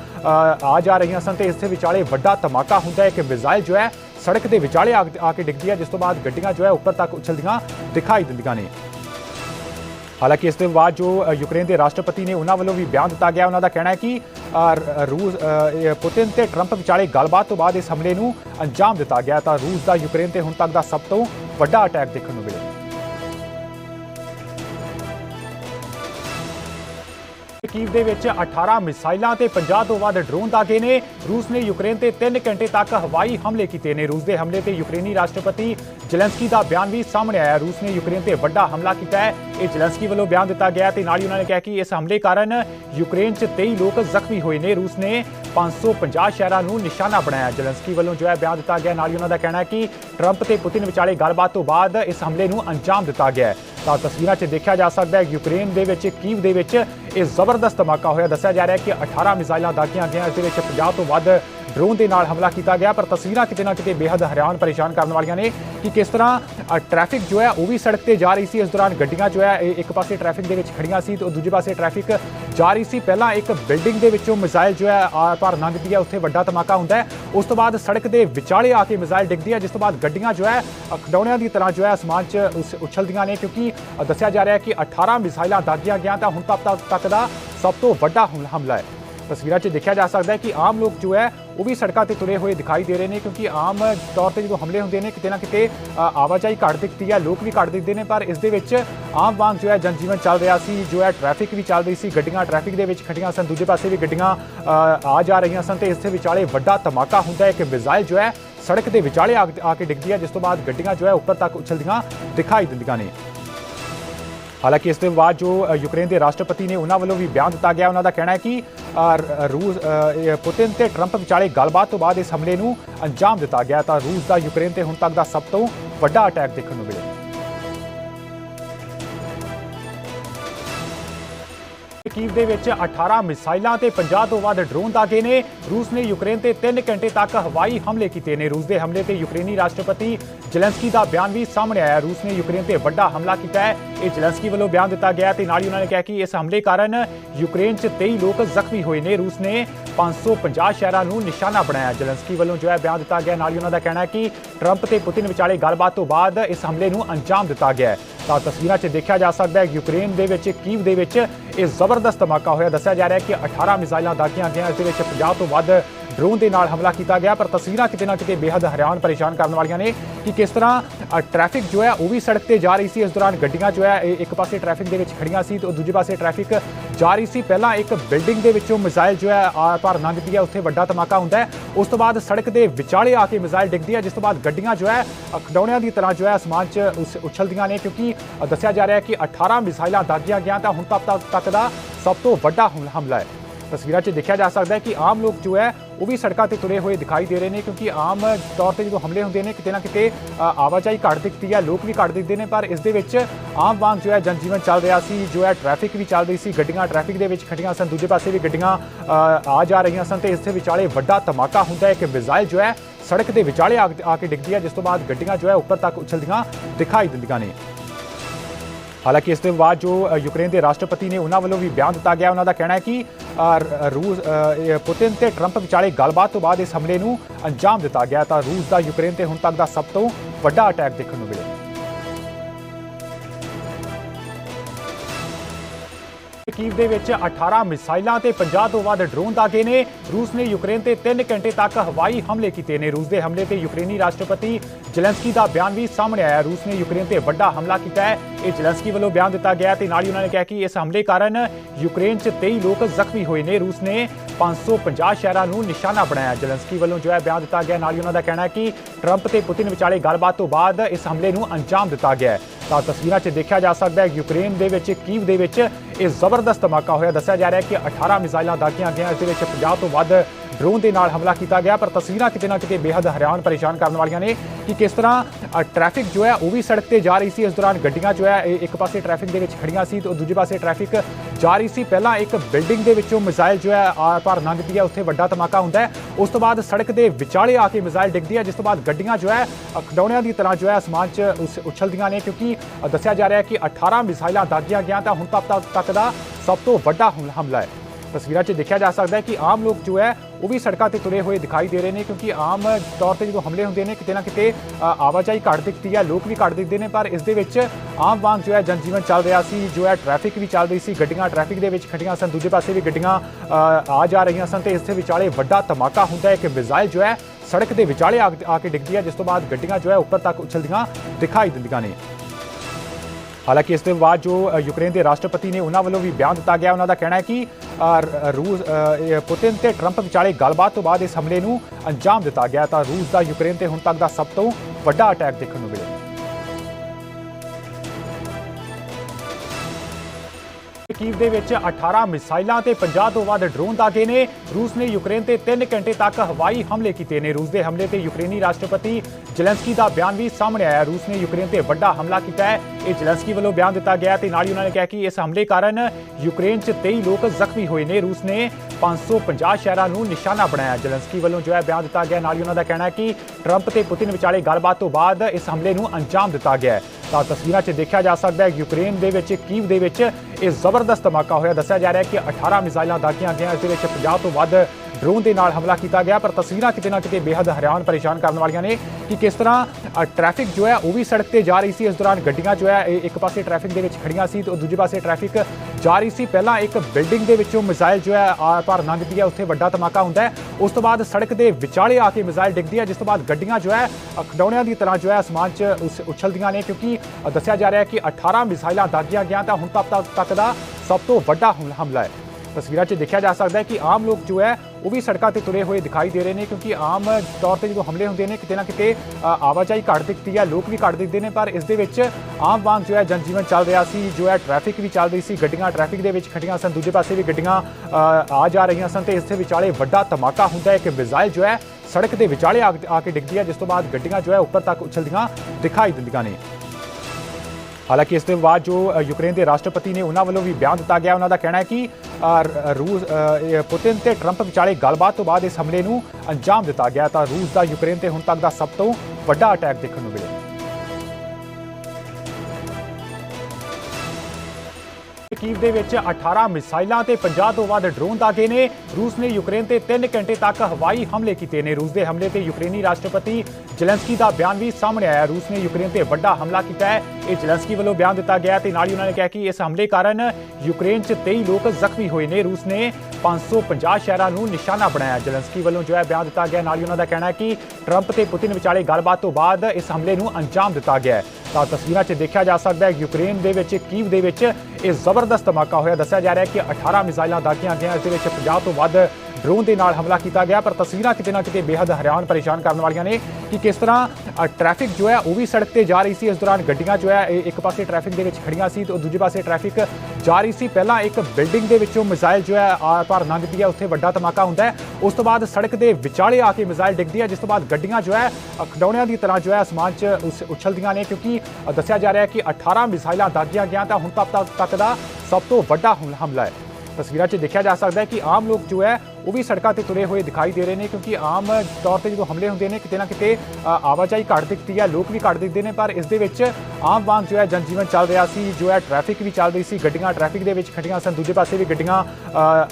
ਆ ਜਾ ਰਹੀਆਂ ਸਨ ਤੇ ਇਸ ਦੇ ਵਿਚਾਲੇ ਵੱਡਾ ਧਮਾਕਾ ਹੁੰਦਾ ਹੈ ਕਿ ਮਿਜ਼ਾਈਲ ਜੋ ਹੈ ਸੜਕ ਦੇ ਵਿਚਾਲੇ ਆ ਕੇ ਡਿੱਗਦੀ ਹੈ, ਜਿਸ ਤੋਂ ਬਾਅਦ ਗੱਡੀਆਂ ਜੋ ਹੈ ਉੱਪਰ ਤੱਕ ਉਛਲਦੀਆਂ ਦਿਖਾਈ ਦਿੰਦੀਆਂ ਨੇ। ਹਾਲਾਂਕਿ ਇਸ ਤੋਂ ਬਾਅਦ ਜੋ ਯੂਕਰੇਨ ਦੇ ਰਾਸ਼ਟਰਪਤੀ ਨੇ ਉਹਨਾਂ ਵੱਲੋਂ ਵੀ ਬਿਆਨ ਦਿੱਤਾ ਗਿਆ, ਉਹਨਾਂ ਦਾ ਕਹਿਣਾ ਹੈ ਕਿ ਰੂਸ ਪੁਤਿਨ ਤੇ ਟਰੰਪ ਵਿਚਾਲੇ ਗੱਲਬਾਤ ਤੋਂ ਬਾਅਦ ਇਸ ਹਮਲੇ ਨੂੰ ਅੰਜਾਮ ਦਿੱਤਾ ਗਿਆ ਤਾਂ ਰੂਸ ਦਾ ਯੂਕਰੇਨ ਤੇ ਹੁਣ ਤੱਕ ਦਾ ਸਭ ਤੋਂ ਵੱਡਾ ਅਟੈਕ ਦੇਖਣ ਨੂੰ ਮਿਲਿਆ। ਕੀਵ ਦੇ ਵਿੱਚ 18 ਮਿਸਾਈਲਾਂ ਤੇ 50 ਤੋਂ ਵੱਧ ਡਰੋਨ ਦਾਗੇ ਨੇ। ਰੂਸ ਨੇ ਯੂਕਰੇਨ ਤੇ 3 ਘੰਟੇ ਤੱਕ ਹਵਾਈ ਹਮਲੇ ਕੀਤੇ ਨੇ। ਰੂਸ ਦੇ ਹਮਲੇ ਤੇ ਯੂਕਰੇਨੀ ਰਾਸ਼ਟਰਪਤੀ ਜ਼ੈਲੈਂਸਕੀ ਦਾ ਬਿਆਨ ਵੀ ਸਾਹਮਣੇ ਆਇਆ। ਰੂਸ ਨੇ ਯੂਕਰੇਨ ਤੇ ਵੱਡਾ ਹਮਲਾ ਕੀਤਾ ਹੈ। ਇਹ ਜ਼ੈਲੈਂਸਕੀ ਵੱਲੋਂ ਬਿਆਨ ਦਿੱਤਾ ਗਿਆ ਤੇ ਨਾਲ ਹੀ ਉਹਨਾਂ ਨੇ ਕਿਹਾ ਕਿ ਇਸ ਹਮਲੇ ਕਾਰਨ ਯੂਕਰੇਨ 'ਚ 23 ਲੋਕ ਜ਼ਖਮੀ ਹੋਏ ਨੇ। ਰੂਸ ਨੇ 550 ਸ਼ਹਿਰਾਂ ਨੂੰ ਨਿਸ਼ਾਨਾ ਬਣਾਇਆ। ਜ਼ੈਲੈਂਸਕੀ ਵੱਲੋਂ ਜੋ ਹੈ ਬਿਆਨ ਦਿੱਤਾ ਗਿਆ। ਨਾਲ ਹੀ ਉਹਨਾਂ ਦਾ ਕਹਿਣਾ ਹੈ ਕਿ ਟਰੰਪ ਤੇ ਪੁਤਿਨ ਵਿਚਾਲੇ ਗੱਲਬਾਤ ਤੋਂ ਬਾਅਦ ਇਸ ਹਮਲੇ ਨੂੰ ਅੰਜਾਮ ਦਿੱਤਾ ਗਿਆ ਹੈ। ਤਾਂ ਤਸਵੀਰਾਂ 'ਚ ਦੇਖਿਆ ਜਾ ਸਕਦਾ ਹੈ ਯੂਕਰੇਨ ਦੇ ਵਿੱਚ, ਕੀਵ ਦੇ ਵਿੱਚ ਇਹ ਜ਼ਬਰਦਸਤ ਧਮਾਕਾ ਹੋਇਆ। ਦੱਸਿਆ ਜਾ ਰਿਹਾ ਹੈ ਕਿ 18 ਮਿਜ਼ਾਈਲਾਂ ਦਾਗੀਆਂ ਗਈਆਂ, ਇਸ ਦੇ ਵਿੱਚ 50 ਤੋਂ ਵੱਧ ਡਰੋਨ ਦੇ ਨਾਲ ਹਮਲਾ ਕੀਤਾ ਗਿਆ ਪਰ ਤਸਵੀਰਾਂ ਕਿਤੇ ਨਾ ਕਿਤੇ ਬੇहद ਹੈਰਾਨ ਪਰੇਸ਼ਾਨ ਕਰਨ ਵਾਲੀਆਂ ਨੇ ਕਿ ਕਿਸ ਤਰ੍ਹਾਂ ਅ, ਟ੍ਰੈਫਿਕ ਜੋ ਹੈ ਉਹ ਵੀ ਸੜਕ ਤੇ ਜਾ ਰਹੀ ਸੀ। ਇਸ ਦੌਰਾਨ ਗੱਡੀਆਂ ਜੋ ਹੈ ਇਹ ਇੱਕ ਪਾਸੇ ਟ੍ਰੈਫਿਕ ਦੇ ਵਿੱਚ ਖੜੀਆਂ ਸੀ ਤੇ ਦੂਜੇ ਪਾਸੇ ਟ੍ਰੈਫਿਕ ਜਾ ਰਹੀ ਸੀ। ਪਹਿਲਾਂ ਇੱਕ ਬਿਲਡਿੰਗ ਦੇ ਵਿੱਚੋਂ ਮਿਜ਼ਾਈਲ ਜੋ ਹੈ ਆਰ ਪਾਰ ਲੰਘਦੀ ਹੈ। ਉੱਥੇ ਵੱਡਾ ਧਮਾਕਾ ਹੁੰਦਾ ਹੈ। ਉਸ ਤੋਂ ਬਾਅਦ ਸੜਕ ਦੇ ਵਿਚਾਲੇ ਆ ਕੇ ਮਿਜ਼ਾਈਲ ਡਿੱਗਦੀ ਹੈ ਜਿਸ ਤੋਂ ਬਾਅਦ ਗੱਡੀਆਂ ਜੋ ਹੈ ਖਡੌਣਿਆਂ ਦੀ ਤਰ੍ਹਾਂ ਜੋ ਹੈ ਅਸਮਾਨ 'ਚ ਉਸ- ਉਛਲਦੀਆਂ ਨੇ ਕਿਉਂਕਿ ਦੱਸਿਆ ਜਾ ਰਿਹਾ ਹੈ ਕਿ 18 ਮਿਜ਼ਾਈਲਾਂ ਦਾਗੀਆਂ ਗਿਆ ਤਾਂ ਹੁਣ ਤੱਕ ਤੱਕ ਦਾ ਸਭ ਤੋਂ ਵੱਡਾ ਹਮ- ਹਮਲਾ ਹੈ। ਤਸਵੀਰਾਂ 'ਚ ਦੇਖਿਆ ਜਾ ਸਕਦਾ ਹੈ ਕਿ ਆਮ ਲੋਕ ਜੋ ਹੈ ਉਹ ਵੀ ਸੜਕਾਂ ਤੇ ਤੁਰੇ ਹੋਏ ਦਿਖਾਈ ਦੇ ਰਹੇ ਨੇ, ਕਿਉਂਕਿ ਆਮ ਤੌਰ ਤੇ ਜਦੋਂ ਹਮਲੇ ਹੁੰਦੇ ਨੇ, ਕਿਤੇ ਨਾ ਕਿਤੇ ਆਵਾਜਾਈ ਘੱਟ ਦਿਖਦੀ ਹੈ ਲੋਕ ਵੀ ਘੱਟ ਦਿਖਦੇ ਨੇ, ਪਰ ਇਸ ਦੇ ਵਿੱਚ ਆਮ ਵਾਂਗ ਜੋ ਹੈ ਜਨਜੀਵਨ ਚੱਲ ਰਿਹਾ ਸੀ, ਜੋ ਹੈ ਟ੍ਰੈਫਿਕ ਵੀ ਚੱਲ ਰਹੀ ਸੀ, ਗੱਡੀਆਂ ਟ੍ਰੈਫਿਕ ਦੇ ਵਿੱਚ ਖੜੀਆਂ ਸਨ, ਦੂਜੇ ਪਾਸੇ ਵੀ ਗੱਡੀਆਂ ਆ ਜਾ ਰਹੀਆਂ ਸਨ ਤੇ ਇਸ ਦੇ ਵਿਚਾਲੇ ਵੱਡਾ ਧਮਾਕਾ ਹੁੰਦਾ ਹੈ ਕਿ ਮਿਜ਼ਾਈਲ ਜੋ ਹੈ ਸੜਕ ਦੇ ਵਿਚਾਲੇ ਆ ਕੇ ਡਿੱਗਦੀ ਹੈ, ਜਿਸ ਤੋਂ ਬਾਅਦ ਗੱਡੀਆਂ ਜੋ ਹੈ ਉੱਪਰ ਤੱਕ ਉਛਲਦੀਆਂ ਦਿਖਾਈ ਦਿੰਦੀਆਂ ਨੇ। ਹਾਲਾਂਕਿ ਇਸ ਤੋਂ ਬਾਅਦ ਜੋ ਯੂਕਰੇਨ ਦੇ ਰਾਸ਼ਟਰਪਤੀ ਨੇ ਉਹਨਾਂ ਵੱਲੋਂ ਵੀ ਬਿਆਨ ਦਿੱਤਾ ਗਿਆ, ਉਹਨਾਂ ਦਾ ਕਹਿਣਾ ਹੈ ਕਿ ਰੂਸ ਪੁਤਿਨ ਤੇ ਟਰੰਪ ਵਿਚਾਲੇ ਗੱਲਬਾਤ ਤੋਂ ਬਾਅਦ ਇਸ ਹਮਲੇ ਨੂੰ ਅੰਜਾਮ ਦਿੱਤਾ ਗਿਆ ਤਾਂ ਰੂਸ ਦਾ ਯੂਕਰੇਨ ਤੇ ਹੁਣ ਤੱਕ ਦਾ ਸਭ ਤੋਂ ਵੱਡਾ ਅਟੈਕ ਦੇਖਣ ਨੂੰ ਮਿਲਿਆ। ਕੀਵ ਦੇ ਵਿੱਚ 18 ਮਿਸਾਈਲਾਂ ਤੇ 50 ਤੋਂ ਵੱਧ ਡਰੋਨ ਦਾਗੇ ਨੇ। ਰੂਸ ਨੇ ਯੂਕਰੇਨ ਤੇ 3 ਘੰਟੇ ਤੱਕ ਹਵਾਈ ਹਮਲੇ ਕੀਤੇ ਨੇ। ਰੂਸ ਦੇ ਹਮਲੇ ਤੇ ਯੂਕਰੇਨੀ ਰਾਸ਼ਟਰਪਤੀ ਜ਼ੈਲੈਂਸਕੀ ਦਾ ਬਿਆਨ ਵੀ ਸਾਹਮਣੇ ਆਇਆ। ਰੂਸ ਨੇ ਯੂਕਰੇਨ ਤੇ ਵੱਡਾ ਹਮਲਾ ਕੀਤਾ ਹੈ। ਇਹ ਜ਼ੈਲੈਂਸਕੀ ਵੱਲੋਂ ਬਿਆਨ ਦਿੱਤਾ ਗਿਆ ਤੇ ਨਾਲ ਹੀ ਉਹਨਾਂ ਨੇ ਕਿਹਾ ਕਿ ਇਸ ਹਮਲੇ ਕਾਰਨ ਯੂਕਰੇਨ 'ਚ 23 ਲੋਕ ਜ਼ਖਮੀ ਹੋਏ ਨੇ। ਰੂਸ ਨੇ 550 ਸ਼ਹਿਰਾਂ ਨੂੰ ਨਿਸ਼ਾਨਾ ਬਣਾਇਆ। ਜ਼ੈਲੈਂਸਕੀ ਵੱਲੋਂ ਜੋ ਹੈ ਬਿਆਨ ਦਿੱਤਾ ਗਿਆ। ਨਾਲ ਹੀ ਉਹਨਾਂ ਦਾ ਕਹਿਣਾ ਹੈ ਕਿ ਟਰੰਪ ਤੇ ਪੁਤਿਨ ਵਿਚਾਲੇ ਗੱਲਬਾਤ ਤੋਂ ਬਾਅਦ ਇਸ ਹਮਲੇ ਨੂੰ ਅੰਜਾਮ ਦਿੱਤਾ ਗਿਆ ਤਾਂ ਤਸਵੀਰਾਂ 'ਚ ਦੇਖਿਆ ਜਾ ਸਕਦਾ ਹੈ ਯੂਕਰੇਨ ਦੇ ਵਿੱਚ ਕੀਵ ਦੇ ਵਿੱਚ ਇਹ ਜ਼ਬਰਦਸਤ ਧਮਾਕਾ ਹੋਇਆ। ਦੱਸਿਆ ਜਾ ਰਿਹਾ ਹੈ ਕਿ 18 ਮਿਜ਼ਾਈਲਾਂ ਦਾਗੀਆਂ ਗਈਆਂ। ਇਸ ਦੇ ਵਿੱਚ 50 ਤੋਂ ਵੱਧ ਡਰੋਨ ਦੇ ਨਾਲ ਹਮਲਾ ਕੀਤਾ ਗਿਆ। ਪਰ ਤਸਵੀਰਾਂ ਕਿਤੇ ਨਾ ਕਿਤੇ ਬੇहद ਹੈਰਾਨ ਪਰੇਸ਼ਾਨ ਕਰਨ ਵਾਲੀਆਂ ਨੇ ਕਿ ਕਿਸ ਤਰ੍ਹਾਂ ਅ, ਟ੍ਰੈਫਿਕ ਜੋ ਹੈ ਉਹ ਵੀ ਸੜਕ ਤੇ ਜਾ ਰਹੀ ਸੀ। ਇਸ ਦੌਰਾਨ ਗੱਡੀਆਂ ਜੋ ਹੈ ਇਹ ਇੱਕ ਪਾਸੇ ਟ੍ਰੈਫਿਕ ਦੇ ਵਿੱਚ ਖੜੀਆਂ ਸੀ ਤੇ ਦੂਜੇ ਪਾਸੇ ਟ੍ਰੈਫਿਕ ਜਾ ਰਹੀ ਸੀ। ਪਹਿਲਾਂ ਇੱਕ ਬਿਲਡਿੰਗ ਦੇ ਵਿੱਚੋਂ ਮਿਜ਼ਾਈਲ ਜੋ ਹੈ ਆਰ ਪਾਰ ਲੰਘਦੀ ਹੈ, ਉੱਥੇ ਵੱਡਾ ਧਮਾਕਾ ਹੁੰਦਾ ਹੈ। ਉਸ ਤੋਂ ਬਾਅਦ ਸੜਕ ਦੇ ਵਿਚਾਲੇ ਆ ਕੇ ਮਿਜ਼ਾਈਲ ਡਿੱਗਦੀ ਹੈ, ਜਿਸ ਤੋਂ ਬਾਅਦ ਗੱਡੀਆਂ ਜੋ ਹੈ ਖਡੌਣਿਆਂ ਦੀ ਤਰ੍ਹਾਂ ਜੋ ਹੈ ਅਸਮਾਨ 'ਚ ਉਸ- ਉਛਲਦੀਆਂ ਨੇ ਕਿਉਂਕਿ ਦੱਸਿਆ ਜਾ ਰਿਹਾ ਹੈ ਕਿ 18 ਮਿਜ਼ਾਈਲਾਂ ਦਾਗੀਆਂ ਗਿਆ ਤਾਂ ਹੁਣ ਤੱਕ ਤੱਕ ਦਾ ਸਭ ਤੋਂ ਵੱਡਾ ਹਮ- ਹਮਲਾ ਹੈ। ਤਸਵੀਰਾਂ 'ਚ ਦੇਖਿਆ ਜਾ ਸਕਦਾ ਹੈ ਕਿ ਆਮ ਲੋਕ ਜੋ ਹੈ, ਉਹ ਵੀ ਸੜਕਾਂ ਤੇ ਤੁਰੇ ਹੋਏ ਦਿਖਾਈ ਦੇ ਰਹੇ ਨੇ ਕਿਉਂਕਿ ਆਮ ਤੌਰ ਤੇ ਜਦੋਂ ਹਮਲੇ ਹੁੰਦੇ ਨੇ, ਕਿਤੇ ਨਾ ਕਿਤੇ ਆਵਾਜਾਈ ਘੱਟ ਦਿਖਦੀ ਹੈ, ਲੋਕ ਵੀ ਘੱਟ ਦਿਖਦੇ ਨੇ, ਪਰ ਇਸ ਦੇ ਵਿੱਚ ਆਮ ਵਾਂਗ ਜੋ ਹੈ, ਜਨਜੀਵਨ ਚੱਲ ਰਿਹਾ ਸੀ, ਜੋ ਹੈ ਟ੍ਰੈਫਿਕ ਵੀ ਚੱਲ ਰਹੀ ਸੀ, ਗੱਡੀਆਂ ਟ੍ਰੈਫਿਕ ਦੇ ਵਿੱਚ ਖੜੀਆਂ ਸਨ, ਦੂਜੇ ਪਾਸੇ ਵੀ ਗੱਡੀਆਂ ਆ ਜਾ ਰਹੀਆਂ ਸਨ ਤੇ ਇਸ ਦੇ ਵਿਚਾਲੇ ਵੱਡਾ ਧਮਾਕਾ ਹੁੰਦਾ ਹੈ ਕਿ ਮਿਜ਼ਾਈਲ ਜੋ ਹੈ, ਸੜਕ ਦੇ ਵਿਚਾਲੇ ਆ ਕੇ ਡਿੱਗਦੀ ਹੈ, ਜਿਸ ਤੋਂ ਬਾਅਦ ਗੱਡੀਆਂ ਜੋ ਹੈ, ਉੱਪਰ ਤੱਕ ਉਛਲਦੀਆਂ ਦਿਖਾਈ ਦਿੰਦੀਆਂ ਨੇ। ਹਾਲਾਂਕਿ ਇਸ ਤੋਂ ਬਾਅਦ ਜੋ ਯੂਕਰੇਨ ਦੇ ਰਾਸ਼ਟਰਪਤੀ ਨੇ ਉਹਨਾਂ ਵੱਲੋਂ ਵੀ ਬਿਆਨ ਦਿੱਤਾ ਗਿਆ, ਉਹਨਾਂ ਦਾ ਕਹਿਣਾ ਹੈ ਕਿ ਰੂਸ ਪੁਤਿਨ ਤੇ ਟਰੰਪ ਵਿਚਾਲੇ ਗੱਲਬਾਤ ਤੋਂ ਬਾਅਦ ਇਸ ਹਮਲੇ ਨੂੰ ਅੰਜਾਮ ਦਿੱਤਾ ਗਿਆ ਤਾਂ ਰੂਸ ਦਾ ਯੂਕਰੇਨ ਤੇ ਹੁਣ ਤੱਕ ਦਾ ਸਭ ਤੋਂ ਵੱਡਾ ਅਟੈਕ ਦੇਖਣ ਨੂੰ ਮਿਲਿਆ। ਕੀਵ ਦੇ ਵਿੱਚ 18 ਮਿਸਾਈਲਾਂ ਤੇ 50 ਤੋਂ ਵੱਧ ਡਰੋਨ ਦਾਗੇ ਨੇ। ਰੂਸ ਨੇ ਯੂਕਰੇਨ ਤੇ 3 ਘੰਟੇ ਤੱਕ ਹਵਾਈ ਹਮਲੇ ਕੀਤੇ ਨੇ। ਰੂਸ ਦੇ ਹਮਲੇ ਤੇ ਯੂਕਰੇਨੀ ਰਾਸ਼ਟਰਪਤੀ ਜ਼ੈਲੈਂਸਕੀ ਦਾ ਬਿਆਨ ਵੀ ਸਾਹਮਣੇ ਆਇਆ। ਰੂਸ ਨੇ ਯੂਕਰੇਨ ਤੇ ਵੱਡਾ ਹਮਲਾ ਕੀਤਾ ਹੈ। ਇਹ ਜ਼ੈਲੈਂਸਕੀ ਵੱਲੋਂ ਬਿਆਨ ਦਿੱਤਾ ਗਿਆ ਤੇ ਨਾਲ ਹੀ ਉਹਨਾਂ ਨੇ ਕਿਹਾ ਕਿ ਇਸ ਹਮਲੇ ਕਾਰਨ ਯੂਕਰੇਨ 'ਚ 23 ਲੋਕ ਜ਼ਖਮੀ ਹੋਏ ਨੇ। ਰੂਸ ਨੇ 550 ਸ਼ਹਿਰਾਂ ਨੂੰ ਨਿਸ਼ਾਨਾ ਬਣਾਇਆ। ਜ਼ੈਲੈਂਸਕੀ ਵੱਲੋਂ ਜੋ ਹੈ ਬਿਆਨ ਦਿੱਤਾ ਗਿਆ ਨਾਲ ਹੀ ਉਹਨਾਂ ਦਾ ਕਹਿਣਾ ਹੈ ਕਿ ਟਰੰਪ ਤੇ ਪੁਤਿਨ ਵਿਚਾਲੇ ਗੱਲਬਾਤ ਤੋਂ ਬਾਅਦ ਇਸ ਹਮਲੇ ਨੂੰ ਅੰਜਾਮ ਦਿੱਤਾ ਗਿਆ ਤਾਂ ਤਸਵੀਰਾਂ 'ਚ ਦੇਖਿਆ ਜਾ ਸਕਦਾ ਹੈ ਯੂਕਰੇਨ ਦੇ ਵਿੱਚ ਕੀਵ ਦੇ ਵਿੱਚ ਇਹ ਜ਼ਬਰਦਸਤ ਧਮਾਕਾ ਹੋਇਆ। ਦੱਸਿਆ ਜਾ ਰਿਹਾ ਹੈ ਕਿ 18 ਮਿਜ਼ਾਈਲਾਂ ਦਾਗੀਆਂ ਗਈਆਂ, ਇਸ ਦੇ ਵਿੱਚ 50 ਤੋਂ ਵੱਧ ਡਰੋਨ ਦੇ ਨਾਲ ਹਮਲਾ ਕੀਤਾ ਗਿਆ ਪਰ ਤਸਵੀਰਾਂ ਕਿਤੇ ਨਾ ਕਿਤੇ ਬੇहद ਹੈਰਾਨ ਪਰੇਸ਼ਾਨ ਕਰਨ ਵਾਲੀਆਂ ਨੇ ਕਿ ਕਿਸ ਤਰ੍ਹਾਂ ਅ, ਟ੍ਰੈਫਿਕ ਜੋ ਹੈ ਉਹ ਵੀ ਸੜਕ ਤੇ ਜਾ ਰਹੀ ਸੀ। ਇਸ ਦੌਰਾਨ ਗੱਡੀਆਂ ਜੋ ਹੈ ਇਹ ਇੱਕ ਪਾਸੇ ਟ੍ਰੈਫਿਕ ਦੇ ਵਿੱਚ ਖੜੀਆਂ ਸੀ ਤੇ ਦੂਜੇ ਪਾਸੇ ਟ੍ਰੈਫਿਕ ਜਾ ਰਹੀ ਸੀ। ਪਹਿਲਾਂ ਇੱਕ ਬਿਲਡਿੰਗ ਦੇ ਵਿੱਚੋਂ ਮਿਜ਼ਾਈਲ ਜੋ ਹੈ ਆਰ ਪਾਰ ਲੰਘਦੀ ਹੈ। ਉੱਥੇ ਵੱਡਾ ਧਮਾਕਾ ਹੁੰਦਾ ਹੈ। ਉਸ ਤੋਂ ਬਾਅਦ ਸੜਕ ਦੇ ਵਿਚਾਲੇ ਆ ਕੇ ਮਿਜ਼ਾਈਲ ਡਿੱਗਦੀ ਹੈ ਜਿਸ ਤੋਂ ਬਾਅਦ ਗੱਡੀਆਂ ਜੋ ਹੈ ਖਡੌਣਿਆਂ ਦੀ ਤਰ੍ਹਾਂ ਜੋ ਹੈ ਅਸਮਾਨ 'ਚ ਉਸ- ਉਛਲਦੀਆਂ ਨੇ। ਕਿਉਂਕਿ ਦੱਸਿਆ ਜਾ ਰਿਹਾ ਹੈ ਕਿ 18 ਮਿਜ਼ਾਈਲਾਂ ਦਾਗੀਆਂ ਗਿਆ ਤਾਂ ਹੁਣ ਤੱਕ ਤੱਕ ਦਾ ਸਭ ਤੋਂ ਵੱਡਾ ਹਮ- ਹਮਲਾ ਹੈ। ਤਸਵੀਰਾਂ 'ਚ ਦੇਖਿਆ ਜਾ ਸਕਦਾ ਹੈ ਕਿ ਆਮ ਲੋਕ ਜੋ ਹੈ, ਉਹ ਵੀ ਸੜਕਾਂ ਤੇ ਤੁਰੇ ਹੋਏ ਦਿਖਾਈ ਦੇ ਰਹੇ ਨੇ ਕਿਉਂਕਿ ਆਮ ਤੌਰ ਤੇ ਜਦੋਂ ਹਮਲੇ ਹੁੰਦੇ ਨੇ, ਕਿਤੇ ਨਾ ਕਿਤੇ ਆਵਾਜਾਈ ਘੱਟ ਦਿਖਦੀ ਹੈ, ਲੋਕ ਵੀ ਘੱਟ ਦਿਖਦੇ ਨੇ, ਪਰ ਇਸ ਦੇ ਵਿੱਚ ਆਮ ਵਾਂਗ ਜੋ ਹੈ, ਜਨਜੀਵਨ ਚੱਲ ਰਿਹਾ ਸੀ, ਜੋ ਹੈ ਟ੍ਰੈਫਿਕ ਵੀ ਚੱਲ ਰਹੀ ਸੀ, ਗੱਡੀਆਂ ਟ੍ਰੈਫਿਕ ਦੇ ਵਿੱਚ ਖੜੀਆਂ ਸਨ, ਦੂਜੇ ਪਾਸੇ ਵੀ ਗੱਡੀਆਂ ਆ ਜਾ ਰਹੀਆਂ ਸਨ ਤੇ ਇਸ ਦੇ ਵਿਚਾਲੇ ਵੱਡਾ ਧਮਾਕਾ ਹੁੰਦਾ ਹੈ ਕਿ ਮਿਜ਼ਾਈਲ ਜੋ ਹੈ, ਸੜਕ ਦੇ ਵਿਚਾਲੇ ਆ ਕੇ ਡਿੱਗਦੀ ਹੈ, ਜਿਸ ਤੋਂ ਬਾਅਦ ਗੱਡੀਆਂ ਜੋ ਹੈ, ਉੱਪਰ ਤੱਕ ਉਛਲਦੀਆਂ ਦਿਖਾਈ ਦਿੰਦੀਆਂ ਨੇ। ਹਾਲਾਂਕਿ ਇਸ ਦੇ ਬਾਅਦ ਜੋ ਯੂਕਰੇਨ ਦੇ ਰਾਸ਼ਟਰਪਤੀ ਨੇ ਉਹਨਾਂ ਵੱਲੋਂ ਵੀ ਬਿਆਨ ਦਿੱਤਾ ਗਿਆ, ਉਹਨਾਂ ਦਾ ਕਹਿਣਾ ਹੈ ਕਿ ਰੂਸ ਪੁਤਿਨ ਤੇ ਟਰੰਪ ਵਿਚਾਲੇ ਗੱਲਬਾਤ ਤੋਂ ਬਾਅਦ ਇਸ ਹਮਲੇ ਨੂੰ ਅੰਜਾਮ ਦਿੱਤਾ ਗਿਆ ਤਾਂ ਰੂਸ ਦਾ ਯੂਕਰੇਨ ਤੇ ਹੁਣ ਤੱਕ ਦਾ ਸਭ ਤੋਂ ਵੱਡਾ ਅਟੈਕ ਦੇਖਣ ਨੂੰ ਮਿਲਿਆ। ਕੀਵ ਦੇ ਵਿੱਚ 18 ਮਿਸਾਈਲਾਂ ਤੇ 50 ਤੋਂ ਵੱਧ ਡਰੋਨ ਦਾਗੇ ਨੇ। ਰੂਸ ਨੇ ਯੂਕਰੇਨ ਤੇ 3 ਘੰਟੇ ਤੱਕ ਹਵਾਈ ਹਮਲੇ ਕੀਤੇ ਨੇ। ਰੂਸ ਦੇ ਹਮਲੇ ਤੇ ਯੂਕਰੇਨੀ ਰਾਸ਼ਟਰਪਤੀ ਜ਼ੈਲੈਂਸਕੀ ਦਾ ਬਿਆਨ ਵੀ ਸਾਹਮਣੇ ਆਇਆ। ਰੂਸ ਨੇ ਯੂਕਰੇਨ ਤੇ ਵੱਡਾ ਹਮਲਾ ਕੀਤਾ ਹੈ। ਇਹ ਜ਼ੈਲੈਂਸਕੀ ਵੱਲੋਂ ਬਿਆਨ ਦਿੱਤਾ ਗਿਆ ਤੇ ਨਾਲ ਹੀ ਉਹਨਾਂ ਨੇ ਕਿਹਾ ਕਿ ਇਸ ਹਮਲੇ ਕਾਰਨ ਯੂਕਰੇਨ 'ਚ 23 ਲੋਕ ਜ਼ਖਮੀ ਹੋਏ ਨੇ। ਰੂਸ ਨੇ 550 ਸ਼ਹਿਰਾਂ ਨੂੰ ਨਿਸ਼ਾਨਾ ਬਣਾਇਆ। ਜ਼ੈਲੈਂਸਕੀ ਵੱਲੋਂ ਜੋ ਹੈ ਬਿਆਨ ਦਿੱਤਾ ਗਿਆ। ਨਾਲ ਹੀ ਉਹਨਾਂ ਦਾ ਕਹਿਣਾ ਹੈ ਕਿ ਟਰੰਪ ਤੇ ਪੁਤਿਨ ਵਿਚਾਲੇ ਗੱਲਬਾਤ ਤੋਂ ਬਾਅਦ ਇਸ ਹਮਲੇ ਨੂੰ ਅੰਜਾਮ ਦਿੱਤਾ ਗਿਆ ਤਾਂ ਤਸਵੀਰਾਂ 'ਚ ਦੇਖਿਆ ਜਾ ਸਕਦਾ ਹੈ ਯੂਕਰੇਨ ਦੇ ਵਿੱਚ ਕੀਵ ਦੇ ਵਿੱਚ ਇਹ ਜ਼ਬਰਦਸਤ ਧਮਾਕਾ ਹੋਇਆ। ਦੱਸਿਆ ਜਾ ਰਿਹਾ ਹੈ ਕਿ 18 ਮਿਜ਼ਾਈਲਾਂ ਦਾਗੀਆਂ ਗਈਆਂ। ਇਸ ਦੇ ਵਿੱਚ 50 ਤੋਂ ਵੱਧ ਡਰੋਨ ਦੇ ਨਾਲ ਹਮਲਾ ਕੀਤਾ ਗਿਆ ਪਰ ਤਸਵੀਰਾਂ ਕਿਤੇ ਨਾ ਕਿਤੇ ਬੇहद ਹੈਰਾਨ ਪਰੇਸ਼ਾਨ ਕਰਨ ਵਾਲੀਆਂ ਨੇ ਕਿ ਕਿਸ ਤਰ੍ਹਾਂ ਅ, ਟ੍ਰੈਫਿਕ ਜੋ ਹੈ ਉਹ ਵੀ ਸੜਕ ਤੇ ਜਾ ਰਹੀ ਸੀ। ਇਸ ਦੌਰਾਨ ਗੱਡੀਆਂ ਜੋ ਹੈ ਇਹ ਇੱਕ ਪਾਸੇ ਟ੍ਰੈਫਿਕ ਦੇ ਵਿੱਚ ਖੜੀਆਂ ਸੀ ਤੇ ਦੂਜੇ ਪਾਸੇ ਟ੍ਰੈਫਿਕ ਜਾ ਰਹੀ ਸੀ। ਪਹਿਲਾਂ ਇੱਕ ਬਿਲਡਿੰਗ ਦੇ ਵਿੱਚੋਂ ਮਿਜ਼ਾਈਲ ਜੋ ਹੈ ਆਰ ਪਾਰ ਲੰਘਦੀ ਹੈ ਉੱਥੇ ਵੱਡਾ ਧਮਾਕਾ ਹੁੰਦਾ ਉਸ ਤੋਂ ਬਾਅਦ ਸੜਕ ਦੇ ਵਿਚਾਲੇ ਆ ਕੇ ਮਿਜ਼ਾਈਲ ਡਿੱਗਦੀ ਹੈ ਜਿਸ ਤੋਂ ਬਾਅਦ ਗੱਡੀਆਂ ਜੋ ਹੈ ਖਡੌਣਿਆਂ ਦੀ ਤਰ੍ਹਾਂ ਜੋ ਹੈ ਅਸਮਾਨ 'ਚ ਉਸ- ਉਛਲਦੀਆਂ ਨੇ ਕਿਉਂਕਿ ਦੱਸਿਆ ਜਾ ਰਿਹਾ ਹੈ ਕਿ 18 ਮਿਜ਼ਾਈਲਾਂ ਦਾਗੀਆਂ ਗਿਆ ਤਾਂ ਹੁਣ ਤੱਕ ਤੱਕ ਦਾ ਸਭ ਤੋਂ ਵੱਡਾ ਹਮ- ਹਮਲਾ ਹੈ। ਤਸਵੀਰਾਂ 'ਚ ਦੇਖਿਆ ਜਾ ਸਕਦਾ ਹੈ ਕਿ ਆਮ ਲੋਕ ਜੋ ਹੈ, ਉਹ ਵੀ ਸੜਕਾਂ ਤੇ ਤੁਰੇ ਹੋਏ ਦਿਖਾਈ ਦੇ ਰਹੇ ਨੇ ਕਿਉਂਕਿ ਆਮ ਤੌਰ ਤੇ ਜਦੋਂ ਹਮਲੇ ਹੁੰਦੇ ਨੇ, ਕਿਤੇ ਨਾ ਕਿਤੇ ਆਵਾਜਾਈ ਘੱਟ ਦਿਖਦੀ ਹੈ, ਲੋਕ ਵੀ ਘੱਟ ਦਿਖਦੇ ਨੇ, ਪਰ ਇਸ ਦੇ ਵਿੱਚ ਆਮ ਵਾਂਗ ਜੋ ਹੈ, ਜਨਜੀਵਨ ਚੱਲ ਰਿਹਾ ਸੀ, ਜੋ ਹੈ ਟ੍ਰੈਫਿਕ ਵੀ ਚੱਲ ਰਹੀ ਸੀ, ਗੱਡੀਆਂ ਟ੍ਰੈਫਿਕ ਦੇ ਵਿੱਚ ਖੜੀਆਂ ਸਨ, ਦੂਜੇ ਪਾਸੇ ਵੀ ਗੱਡੀਆਂ ਆ ਜਾ ਰਹੀਆਂ ਸਨ ਤੇ ਇਸ ਦੇ ਵਿਚਾਲੇ ਵੱਡਾ ਧਮਾਕਾ ਹੁੰਦਾ ਹੈ ਕਿ ਮਿਜ਼ਾਈਲ ਜੋ ਹੈ, ਸੜਕ ਦੇ ਵਿਚਾਲੇ ਆ ਕੇ ਡਿੱਗਦੀ ਹੈ, ਜਿਸ ਤੋਂ ਬਾਅਦ ਗੱਡੀਆਂ ਜੋ ਹੈ, ਉੱਪਰ ਤੱਕ ਉਛਲਦੀਆਂ ਦਿਖਾਈ ਦਿੰਦੀਆਂ ਨੇ। ਹਾਲਾਂਕਿ ਇਸ ਦੇ ਬਾਅਦ ਜੋ ਯੂਕਰੇਨ ਦੇ ਰਾਸ਼ਟਰਪਤੀ ਨੇ ਉਹਨਾਂ ਵੱਲੋਂ ਵੀ ਬਿਆਨ ਦਿੱਤਾ ਗਿਆ, ਉਹਨਾਂ ਦਾ ਕਹਿਣਾ ਹੈ ਕਿ ਰੂਸ ਪੁਤਿਨ ਤੇ ਟਰੰਪ ਵਿਚਾਲੇ ਗੱਲਬਾਤ ਤੋਂ ਬਾਅਦ ਇਸ ਹਮਲੇ ਨੂੰ ਅੰਜਾਮ ਦਿੱਤਾ ਗਿਆ ਤਾਂ ਰੂਸ ਦਾ ਯੂਕਰੇਨ ਤੇ ਹੁਣ ਤੱਕ ਦਾ ਸਭ ਤੋਂ ਵੱਡਾ ਅਟੈਕ ਦੇਖਣ ਨੂੰ ਮਿਲਿਆ। ਕੀਵ ਦੇ ਵਿੱਚ 18 ਮਿਸਾਈਲਾਂ ਤੇ 50 ਤੋਂ ਵੱਧ ਡਰੋਨ ਦਾਗੇ ਨੇ। ਰੂਸ ਨੇ ਯੂਕਰੇਨ ਤੇ 3 ਘੰਟੇ ਤੱਕ ਹਵਾਈ ਹਮਲੇ ਕੀਤੇ ਨੇ। ਰੂਸ ਦੇ ਹਮਲੇ ਤੇ ਯੂਕਰੇਨੀ ਰਾਸ਼ਟਰਪਤੀ ਜ਼ੈਲੈਂਸਕੀ ਦਾ ਬਿਆਨ ਵੀ ਸਾਹਮਣੇ ਆਇਆ। ਰੂਸ ਨੇ ਯੂਕਰੇਨ ਤੇ ਵੱਡਾ ਹਮਲਾ ਕੀਤਾ ਹੈ। ਇਹ ਜ਼ੈਲੈਂਸਕੀ ਵੱਲੋਂ ਬਿਆਨ ਦਿੱਤਾ ਗਿਆ ਤੇ ਨਾਲ ਹੀ ਉਹਨਾਂ ਨੇ ਕਿਹਾ ਕਿ ਇਸ ਹਮਲੇ ਕਾਰਨ ਯੂਕਰੇਨ 'ਚ 23 ਲੋਕ ਜ਼ਖਮੀ ਹੋਏ ਨੇ। ਰੂਸ ਨੇ 550 ਸ਼ਹਿਰਾਂ ਨੂੰ ਨਿਸ਼ਾਨਾ ਬਣਾਇਆ। ਜ਼ੈਲੈਂਸਕੀ ਵੱਲੋਂ ਜੋ ਹੈ ਬਿਆਨ ਦਿੱਤਾ ਗਿਆ। ਨਾਲ ਹੀ ਉਹਨਾਂ ਦਾ ਕਹਿਣਾ ਹੈ ਕਿ ਟਰੰਪ ਤੇ ਪੁਤਿਨ ਵਿਚਾਲੇ ਗੱਲਬਾਤ ਤੋਂ ਬਾਅਦ ਇਸ ਹਮਲੇ ਨੂੰ ਅੰਜਾਮ ਦਿੱਤਾ ਗਿਆ ਹੈ। ਤਾਂ ਤਸਵੀਰਾਂ 'ਚ ਦੇਖਿਆ ਜਾ ਸਕਦਾ ਹੈ ਯੂਕਰੇਨ ਦੇ ਵਿੱਚ, ਕੀਵ ਦੇ ਵਿੱਚ ਇਹ ਜ਼ਬਰਦਸਤ ਧਮਾਕਾ ਹੋਇਆ। ਦੱਸਿਆ ਜਾ ਰਿਹਾ ਹੈ ਕਿ 18 ਮਿਜ਼ਾਈਲਾਂ ਦਾਗੀਆਂ ਗਈਆਂ, ਇਸ ਦੇ ਵਿੱਚ 50 ਤੋਂ ਵੱਧ ਡਰੋਨ ਦੇ ਨਾਲ ਹਮਲਾ ਕੀਤਾ ਗਿਆ ਪਰ ਤਸਵੀਰਾਂ ਕਿਤੇ ਨਾ ਕਿਤੇ ਬੇहद ਹੈਰਾਨ ਪਰੇਸ਼ਾਨ ਕਰਨ ਵਾਲੀਆਂ ਨੇ ਕਿ ਕਿਸ ਤਰ੍ਹਾਂ ਅ, ਟ੍ਰੈਫਿਕ ਜੋ ਹੈ ਉਹ ਵੀ ਸੜਕ ਤੇ ਜਾ ਰਹੀ ਸੀ। ਇਸ ਦੌਰਾਨ ਗੱਡੀਆਂ ਜੋ ਹੈ ਇਹ ਇੱਕ ਪਾਸੇ ਟ੍ਰੈਫਿਕ ਦੇ ਵਿੱਚ ਖੜੀਆਂ ਸੀ ਤੇ ਦੂਜੇ ਪਾਸੇ ਟ੍ਰੈਫਿਕ ਜਾ ਰਹੀ ਸੀ। ਪਹਿਲਾਂ ਇੱਕ ਬਿਲਡਿੰਗ ਦੇ ਵਿੱਚੋਂ ਮਿਜ਼ਾਈਲ ਜੋ ਹੈ ਆਰ ਪਾਰ ਲੰਘਦੀ ਹੈ। ਉੱਥੇ ਵੱਡਾ ਧਮਾਕਾ ਹੁੰਦਾ ਹੈ। ਉਸ ਤੋਂ ਬਾਅਦ ਸੜਕ ਦੇ ਵਿਚਾਲੇ ਆ ਕੇ ਮਿਜ਼ਾਈਲ ਡਿੱਗਦੀ ਹੈ ਜਿਸ ਤੋਂ ਬਾਅਦ ਗੱਡੀਆਂ ਜੋ ਹੈ ਖਡੌਣਿਆਂ ਦੀ ਤਰ੍ਹਾਂ ਜੋ ਹੈ ਅਸਮਾਨ 'ਚ ਉਸ- ਉਛਲਦੀਆਂ ਨੇ ਕਿਉਂਕਿ ਦੱਸਿਆ ਜਾ ਰਿਹਾ ਹੈ ਕਿ 18 ਮਿਜ਼ਾਈਲਾਂ ਦਾਗੀਆਂ ਗਿਆ ਤਾਂ ਹੁਣ ਤੱਕ ਤੱਕ ਦਾ ਸਭ ਤੋਂ ਵੱਡਾ ਹਮ- ਹਮਲਾ ਹੈ। ਤਸਵੀਰਾਂ 'ਚ ਦੇਖਿਆ ਜਾ ਸਕਦਾ ਹੈ ਕਿ ਆਮ ਲੋਕ ਜੋ ਹੈ ਉਹ ਵੀ ਸੜਕਾਂ ਤੇ ਤੁਰੇ ਹੋਏ ਦਿਖਾਈ ਦੇ ਰਹੇ ਨੇ ਕਿਉਂਕਿ ਆਮ ਤੌਰ ਤੇ ਜਦੋਂ ਹਮਲੇ ਹੁੰਦੇ ਨੇ, ਕਿਤੇ ਨਾ ਕਿਤੇ ਆਵਾਜਾਈ ਘੱਟ ਦਿਖਦੀ ਹੈ ਲੋਕ ਵੀ ਘੱਟ ਦਿਖਦੇ ਨੇ, ਪਰ ਇਸ ਦੇ ਵਿੱਚ ਆਮ ਵਾਂਗ ਜੋ ਹੈ ਜਨਜੀਵਨ ਚੱਲ ਰਿਹਾ ਸੀ, ਜੋ ਹੈ ਟ੍ਰੈਫਿਕ ਵੀ ਚੱਲ ਰਹੀ ਸੀ, ਗੱਡੀਆਂ ਟ੍ਰੈਫਿਕ ਦੇ ਵਿੱਚ ਖੜੀਆਂ ਸਨ, ਦੂਜੇ ਪਾਸੇ ਵੀ ਗੱਡੀਆਂ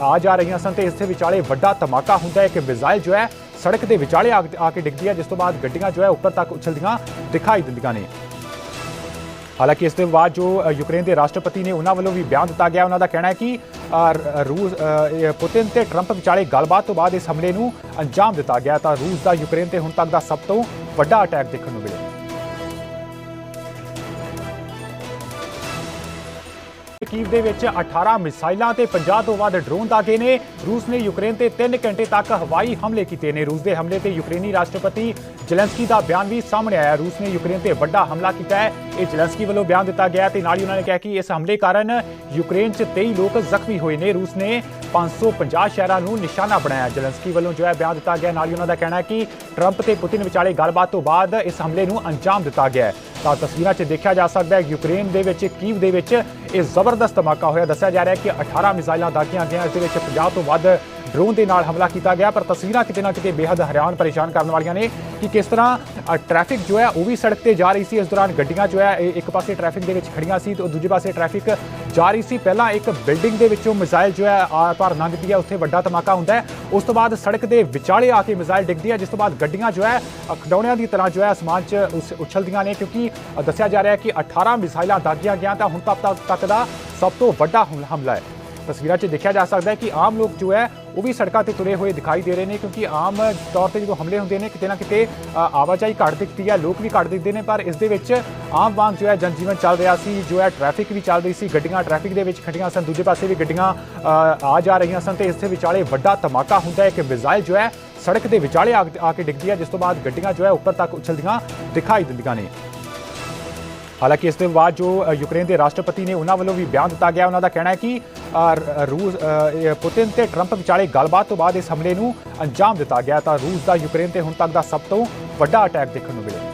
ਆ ਜਾ ਰਹੀਆਂ ਸਨ ਤੇ ਇਸ ਦੇ ਵਿਚਾਲੇ ਵੱਡਾ ਧਮਾਕਾ ਹੁੰਦਾ ਹੈ ਕਿ ਮਿਜ਼ਾਈਲ ਜੋ ਹੈ ਸੜਕ ਦੇ ਵਿਚਾਲੇ ਆ ਆ ਕੇ ਡਿੱਗਦੀ ਹੈ, ਜਿਸ ਤੋਂ ਬਾਅਦ ਗੱਡੀਆਂ ਜੋ ਹੈ ਉੱਪਰ ਤੱਕ ਉਛਲਦੀਆਂ ਦਿਖਾਈ ਦਿੰਦੀਆਂ ਨੇ। ਹਾਲਾਂਕਿ ਇਸ ਦੇ ਬਾਅਦ ਜੋ ਯੂਕਰੇਨ ਦੇ ਰਾਸ਼ਟਰਪਤੀ ਨੇ ਉਹਨਾਂ ਵੱਲੋਂ ਵੀ ਬਿਆਨ ਦਿੱਤਾ ਗਿਆ, ਉਹਨਾਂ ਦਾ ਕਹਿਣਾ ਹੈ ਕਿ ਰੂਸ ਪੁਤਿਨ ਤੇ ਟਰੰਪ ਵਿਚਾਲੇ ਗੱਲਬਾਤ ਤੋਂ ਬਾਅਦ ਇਸ ਹਮਲੇ ਨੂੰ ਅੰਜਾਮ ਦਿੱਤਾ ਗਿਆ ਤਾਂ ਰੂਸ ਦਾ ਯੂਕਰੇਨ ਤੇ ਹੁਣ ਤੱਕ ਦਾ ਸਭ ਤੋਂ ਵੱਡਾ ਅਟੈਕ ਦੇਖਣ ਨੂੰ ਮਿਲਿਆ। ਕੀਵ ਦੇ ਵਿੱਚ 18 ਮਿਸਾਈਲਾਂ ਤੇ 50 ਤੋਂ ਵੱਧ ਡਰੋਨ ਦਾਗੇ ਨੇ। ਰੂਸ ਨੇ ਯੂਕਰੇਨ ਤੇ 3 ਘੰਟੇ ਤੱਕ ਹਵਾਈ ਹਮਲੇ ਕੀਤੇ ਨੇ। ਰੂਸ ਦੇ ਹਮਲੇ ਤੇ ਯੂਕਰੇਨੀ ਰਾਸ਼ਟਰਪਤੀ ਜ਼ੈਲੈਂਸਕੀ ਦਾ ਬਿਆਨ ਵੀ ਸਾਹਮਣੇ ਆਇਆ। ਰੂਸ ਨੇ ਯੂਕਰੇਨ ਤੇ ਵੱਡਾ ਹਮਲਾ ਕੀਤਾ ਹੈ। ਇਹ ਜ਼ੈਲੈਂਸਕੀ ਵੱਲੋਂ ਬਿਆਨ ਦਿੱਤਾ ਗਿਆ ਤੇ ਨਾਲ ਹੀ ਉਹਨਾਂ ਨੇ ਕਿਹਾ ਕਿ ਇਸ ਹਮਲੇ ਕਾਰਨ ਯੂਕਰੇਨ 'ਚ 23 ਲੋਕ ਜ਼ਖਮੀ ਹੋਏ ਨੇ। ਰੂਸ ਨੇ 550 ਸ਼ਹਿਰਾਂ ਨੂੰ ਨਿਸ਼ਾਨਾ ਬਣਾਇਆ। ਜ਼ੈਲੈਂਸਕੀ ਵੱਲੋਂ ਜੋ ਹੈ ਬਿਆਨ ਦਿੱਤਾ ਗਿਆ। ਨਾਲ ਹੀ ਉਹਨਾਂ ਦਾ ਕਹਿਣਾ ਹੈ ਕਿ ਟਰੰਪ ਤੇ ਪੁਤਿਨ ਵਿਚਾਲੇ ਗੱਲਬਾਤ ਤੋਂ ਬਾਅਦ ਇਸ ਹਮਲੇ ਨੂੰ ਅੰਜਾਮ ਦਿੱਤਾ ਗਿਆ ਹੈ। ਤਾਂ ਤਸਵੀਰਾਂ 'ਚ ਦੇਖਿਆ ਜਾ ਸਕਦਾ ਹੈ ਯੂਕਰੇਨ ਦੇ ਵਿੱਚ, ਕੀਵ ਦੇ ਵਿੱਚ ਇਹ ਜ਼ਬਰਦਸਤ ਧਮਾਕਾ ਹੋਇਆ। ਦੱਸਿਆ ਜਾ ਰਿਹਾ ਹੈ ਕਿ 18 ਮਿਜ਼ਾਈਲਾਂ ਦਾਗੀਆਂ ਗਈਆਂ। ਇਸ ਦੇ ਵਿੱਚ 50 ਤੋਂ ਵੱਧ ਡਰੋਨ ਦੇ ਨਾਲ ਹਮਲਾ ਕੀਤਾ ਗਿਆ ਪਰ ਤਸਵੀਰਾਂ ਕਿਤੇ ਨਾ ਕਿਤੇ ਬੇहद ਹੈਰਾਨ ਪਰੇਸ਼ਾਨ ਕਰਨ ਵਾਲੀਆਂ ਨੇ ਕਿ ਕਿਸ ਤਰ੍ਹਾਂ ਅ, ਟ੍ਰੈਫਿਕ ਜੋ ਹੈ ਉਹ ਵੀ ਸੜਕ ਤੇ ਜਾ ਰਹੀ ਸੀ। ਇਸ ਦੌਰਾਨ ਗੱਡੀਆਂ ਜੋ ਹੈ ਇਹ ਇੱਕ ਪਾਸੇ ਟ੍ਰੈਫਿਕ ਦੇ ਵਿੱਚ ਖੜੀਆਂ ਸੀ ਤੇ ਦੂਜੇ ਪਾਸੇ ਟ੍ਰੈਫਿਕ ਜਾ ਰਹੀ ਸੀ। ਪਹਿਲਾਂ ਇੱਕ ਬਿਲਡਿੰਗ ਦੇ ਵਿੱਚੋਂ ਮਿਜ਼ਾਈਲ ਜੋ ਹੈ ਆਰ ਪਾਰ ਲੰਘਦੀ ਹੈ। ਉੱਥੇ ਵੱਡਾ ਧਮਾਕਾ ਹੁੰਦਾ ਹੈ। ਉਸ ਤੋਂ ਬਾਅਦ ਸੜਕ ਦੇ ਵਿਚਾਲੇ ਆ ਕੇ ਮਿਜ਼ਾਈਲ ਡਿੱਗਦੀ ਹੈ ਜਿਸ ਤੋਂ ਬਾਅਦ ਗੱਡੀਆਂ ਜੋ ਹੈ ਖਡੌਣਿਆਂ ਦੀ ਤਰ੍ਹਾਂ ਜੋ ਹੈ ਅਸਮਾਨ 'ਚ ਉਸ- ਉਛਲਦੀਆਂ ਨੇ ਕਿਉਂਕਿ ਦੱਸਿਆ ਜਾ ਰਿਹਾ ਹੈ ਕਿ 18 ਮਿਜ਼ਾਈਲਾਂ ਦਾਗੀਆਂ ਗਿਆ ਤਾਂ ਹੁਣ ਤੱਕ ਤੱਕ ਦਾ ਸਭ ਤੋਂ ਵੱਡਾ ਹਮ- ਹਮਲਾ ਹੈ। ਤਸਵੀਰਾਂ 'ਚ ਦੇਖਿਆ ਜਾ ਸਕਦਾ ਹੈ ਕਿ ਆਮ ਲੋਕ ਜੋ ਹੈ ਉਹ ਵੀ ਸੜਕਾਂ ਤੇ ਤੁਰੇ ਹੋਏ ਦਿਖਾਈ ਦੇ ਰਹੇ ਨੇ, ਕਿਉਂਕਿ ਆਮ ਤੌਰ ਤੇ ਜਦੋਂ ਹਮਲੇ ਹੁੰਦੇ ਨੇ, ਕਿਤੇ ਨਾ ਕਿਤੇ ਆਵਾਜਾਈ ਘੱਟ ਦਿਖਦੀ ਹੈ ਲੋਕ ਵੀ ਘੱਟ ਦਿਖਦੇ ਨੇ, ਪਰ ਇਸ ਦੇ ਵਿੱਚ ਆਮ ਵਾਂਗ ਜੋ ਹੈ ਜਨਜੀਵਨ ਚੱਲ ਰਿਹਾ ਸੀ, ਜੋ ਹੈ ਟ੍ਰੈਫਿਕ ਵੀ ਚੱਲ ਰਹੀ ਸੀ, ਗੱਡੀਆਂ ਟ੍ਰੈਫਿਕ ਦੇ ਵਿੱਚ ਖੜੀਆਂ ਸਨ, ਦੂਜੇ ਪਾਸੇ ਵੀ ਗੱਡੀਆਂ ਆ ਜਾ ਰਹੀਆਂ ਸਨ, ਤੇ ਇਸ ਦੇ ਵਿਚਾਲੇ ਵੱਡਾ ਧਮਾਕਾ ਹੁੰਦਾ ਹੈ ਕਿ ਮਿਜ਼ਾਈਲ ਜੋ ਹੈ ਸੜਕ ਦੇ ਵਿਚਾਲੇ ਆ ਕੇ ਡਿੱਗਦੀ ਹੈ, ਜਿਸ ਤੋਂ ਬਾਅਦ ਗੱਡੀਆਂ ਜੋ ਹੈ ਉੱਪਰ ਤੱਕ ਉਛਲਦੀਆਂ ਦਿਖਾਈ ਦਿੰਦੀਆਂ ਨੇ। ਹਾਲਾਂਕਿ ਇਸ ਤੋਂ ਬਾਅਦ ਜੋ ਯੂਕਰੇਨ ਦੇ ਰਾਸ਼ਟਰਪਤੀ ਨੇ ਉਹਨਾਂ ਵੱਲੋਂ ਵੀ ਬਿਆਨ ਦਿੱਤਾ ਗਿਆ, ਉਹਨਾਂ ਦਾ ਕਹਿਣਾ ਹੈ ਕਿ ਰੂਸ ਪੁਤਿਨ ਤੇ ਟਰੰਪ ਵਿਚਾਲੇ ਗੱਲਬਾਤ ਤੋਂ ਬਾਅਦ ਇਸ ਹਮਲੇ ਨੂੰ ਅੰਜਾਮ ਦਿੱਤਾ ਗਿਆ ਤਾਂ ਰੂਸ ਦਾ ਯੂਕਰੇਨ ਤੇ ਹੁਣ ਤੱਕ ਦਾ ਸਭ ਤੋਂ ਵੱਡਾ ਅਟੈਕ ਦੇਖਣ ਨੂੰ ਮਿਲਿਆ।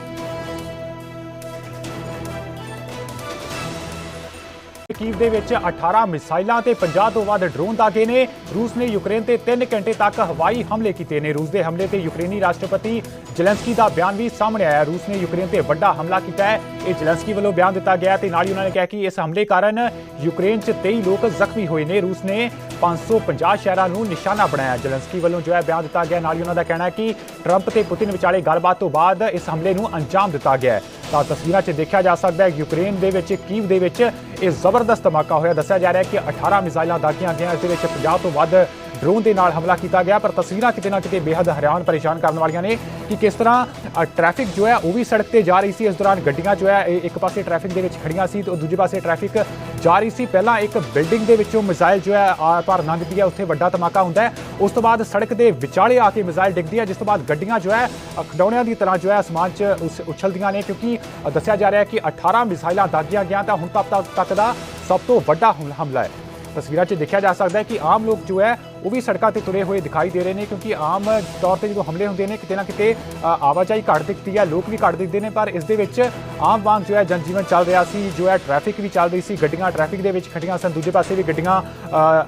ਕੀਵ ਦੇ ਵਿੱਚ 18 ਮਿਸਾਈਲਾਂ ਤੇ 50 ਤੋਂ ਵੱਧ ਡਰੋਨ ਦਾਗੇ ਨੇ। ਰੂਸ ਨੇ ਯੂਕਰੇਨ ਤੇ 3 ਘੰਟੇ ਤੱਕ ਹਵਾਈ ਹਮਲੇ ਕੀਤੇ ਨੇ। ਰੂਸ ਦੇ ਹਮਲੇ ਤੇ ਯੂਕਰੇਨੀ ਰਾਸ਼ਟਰਪਤੀ ਜ਼ੈਲੈਂਸਕੀ ਦਾ ਬਿਆਨ ਵੀ ਸਾਹਮਣੇ ਆਇਆ। ਰੂਸ ਨੇ ਯੂਕਰੇਨ ਤੇ ਵੱਡਾ ਹਮਲਾ ਕੀਤਾ ਹੈ। ਇਹ ਜ਼ੈਲੈਂਸਕੀ ਵੱਲੋਂ ਬਿਆਨ ਦਿੱਤਾ ਗਿਆ ਤੇ ਨਾਲ ਹੀ ਉਹਨਾਂ ਨੇ ਕਿਹਾ ਕਿ ਇਸ ਹਮਲੇ ਕਾਰਨ ਯੂਕਰੇਨ 'ਚ 23 ਲੋਕ ਜ਼ਖਮੀ ਹੋਏ ਨੇ। ਰੂਸ ਨੇ 550 ਸ਼ਹਿਰਾਂ ਨੂੰ ਨਿਸ਼ਾਨਾ ਬਣਾਇਆ। ਜ਼ੈਲੈਂਸਕੀ ਵੱਲੋਂ ਜੋ ਹੈ ਬਿਆਨ ਦਿੱਤਾ ਗਿਆ। ਨਾਲ ਹੀ ਉਹਨਾਂ ਦਾ ਕਹਿਣਾ ਹੈ ਕਿ ਟਰੰਪ ਤੇ ਪੁਤਿਨ ਵਿਚਾਲੇ ਗੱਲਬਾਤ ਤੋਂ ਬਾਅਦ ਇਸ ਹਮਲੇ ਨੂੰ ਅੰਜਾਮ ਦਿੱਤਾ ਗਿਆ ਹੈ। ਤਾਂ ਤਸਵੀਰਾਂ 'ਚ ਦੇਖਿਆ ਜਾ ਸਕਦਾ ਹੈ ਯੂਕਰੇਨ ਦੇ ਵਿੱਚ, ਕੀਵ ਦੇ ਵਿੱਚ ਇਹ ਜ਼ਬਰਦਸਤ ਧਮਾਕਾ ਹੋਇਆ। ਦੱਸਿਆ ਜਾ ਰਿਹਾ ਹੈ ਕਿ 18 ਮਿਜ਼ਾਈਲਾਂ ਦਾਗੀਆਂ ਗਈਆਂ, ਇਸ ਦੇ ਵਿੱਚ 50 ਤੋਂ ਵੱਧ ਡਰੋਨ ਦੇ ਨਾਲ ਹਮਲਾ ਕੀਤਾ ਗਿਆ ਪਰ ਤਸਵੀਰਾਂ ਕਿਤੇ ਨਾ ਕਿਤੇ ਬੇहद ਹੈਰਾਨ ਪਰੇਸ਼ਾਨ ਕਰਨ ਵਾਲੀਆਂ ਨੇ ਕਿ ਕਿਸ ਤਰ੍ਹਾਂ ਅ, ਟ੍ਰੈਫਿਕ ਜੋ ਹੈ ਉਹ ਵੀ ਸੜਕ ਤੇ ਜਾ ਰਹੀ ਸੀ। ਇਸ ਦੌਰਾਨ ਗੱਡੀਆਂ ਜੋ ਹੈ ਇਹ ਇੱਕ ਪਾਸੇ ਟ੍ਰੈਫਿਕ ਦੇ ਵਿੱਚ ਖੜੀਆਂ ਸੀ ਤੇ ਦੂਜੇ ਪਾਸੇ ਟ੍ਰੈਫਿਕ ਜਾ ਰਹੀ ਸੀ। ਪਹਿਲਾਂ ਇੱਕ ਬਿਲਡਿੰਗ ਦੇ ਵਿੱਚੋਂ ਮਿਜ਼ਾਈਲ ਜੋ ਹੈ ਆਰ ਪਾਰ ਲੰਘਦੀ ਹੈ। ਉੱਥੇ ਵੱਡਾ ਧਮਾਕਾ ਹੁੰਦਾ ਹੈ। ਉਸ ਤੋਂ ਬਾਅਦ ਸੜਕ ਦੇ ਵਿਚਾਲੇ ਆ ਕੇ ਮਿਜ਼ਾਈਲ ਡਿੱਗਦੀ ਹੈ ਜਿਸ ਤੋਂ ਬਾਅਦ ਗੱਡੀਆਂ ਜੋ ਹੈ ਖਡੌਣਿਆਂ ਦੀ ਤਰ੍ਹਾਂ ਜੋ ਹੈ ਅਸਮਾਨ 'ਚ ਉਸ- ਉਛਲਦੀਆਂ ਨੇ। ਕਿਉਂਕਿ ਦੱਸਿਆ ਜਾ ਰਿਹਾ ਹੈ ਕਿ 18 ਮਿਜ਼ਾਈਲਾਂ ਦਾਗੀਆਂ ਗਿਆ ਤਾਂ ਹੁਣ ਤੱਕ ਤੱਕ ਦਾ ਸਭ ਤੋਂ ਵੱਡਾ ਹਮ- ਹਮਲਾ ਹੈ। ਤਸਵੀਰਾਂ 'ਚ ਦੇਖਿਆ ਜਾ ਸਕਦਾ ਹੈ ਕਿ ਆਮ ਲੋਕ ਜੋ ਹੈ ਉਹ ਵੀ ਸੜਕਾਂ ਤੇ ਤੁਰੇ ਹੋਏ ਦਿਖਾਈ ਦੇ ਰਹੇ ਨੇ, ਕਿਉਂਕਿ ਆਮ ਤੌਰ ਤੇ ਜਦੋਂ ਹਮਲੇ ਹੁੰਦੇ ਨੇ, ਕਿਤੇ ਨਾ ਕਿਤੇ ਆਵਾਜਾਈ ਘੱਟ ਦਿਖਦੀ ਹੈ ਲੋਕ ਵੀ ਘੱਟ ਦਿਖਦੇ ਨੇ, ਪਰ ਇਸ ਦੇ ਵਿੱਚ ਆਮ ਵਾਂਗ ਜੋ ਹੈ ਜਨਜੀਵਨ ਚੱਲ ਰਿਹਾ ਸੀ, ਜੋ ਹੈ ਟ੍ਰੈਫਿਕ ਵੀ ਚੱਲ ਰਹੀ ਸੀ, ਗੱਡੀਆਂ ਟ੍ਰੈਫਿਕ ਦੇ ਵਿੱਚ ਖੜੀਆਂ ਸਨ, ਦੂਜੇ ਪਾਸੇ ਵੀ ਗੱਡੀਆਂ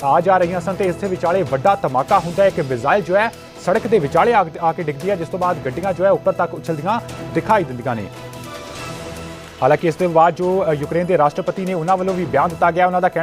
ਆ ਜਾ ਰਹੀਆਂ ਸਨ, ਤੇ ਇਸ ਦੇ ਵਿਚਾਲੇ ਵੱਡਾ ਧਮਾਕਾ ਹੁੰਦਾ ਹੈ ਕਿ ਮਿਜ਼ਾਈਲ ਜੋ ਹੈ ਸੜਕ ਦੇ ਵਿਚਾਲੇ ਆ ਕੇ ਡਿੱਗਦੀ ਹੈ, ਜਿਸ ਤੋਂ ਬਾਅਦ ਗੱਡੀਆਂ ਜੋ ਹੈ ਉੱਪਰ ਤੱਕ ਉਛਲਦੀਆਂ ਦਿਖਾਈ ਦਿੰਦੀਆਂ ਨੇ। ਹਾਲਾਂਕਿ ਇਸ ਦੇ ਬਾਅਦ ਜੋ ਯੂਕਰੇਨ ਦੇ ਰਾਸ਼ਟਰਪਤੀ ਨੇ ਉਹਨਾਂ ਵੱਲੋਂ ਵੀ ਬਿਆਨ ਦਿੱਤਾ ਗਿਆ, ਉਹਨਾਂ ਦਾ ਕਹਿਣਾ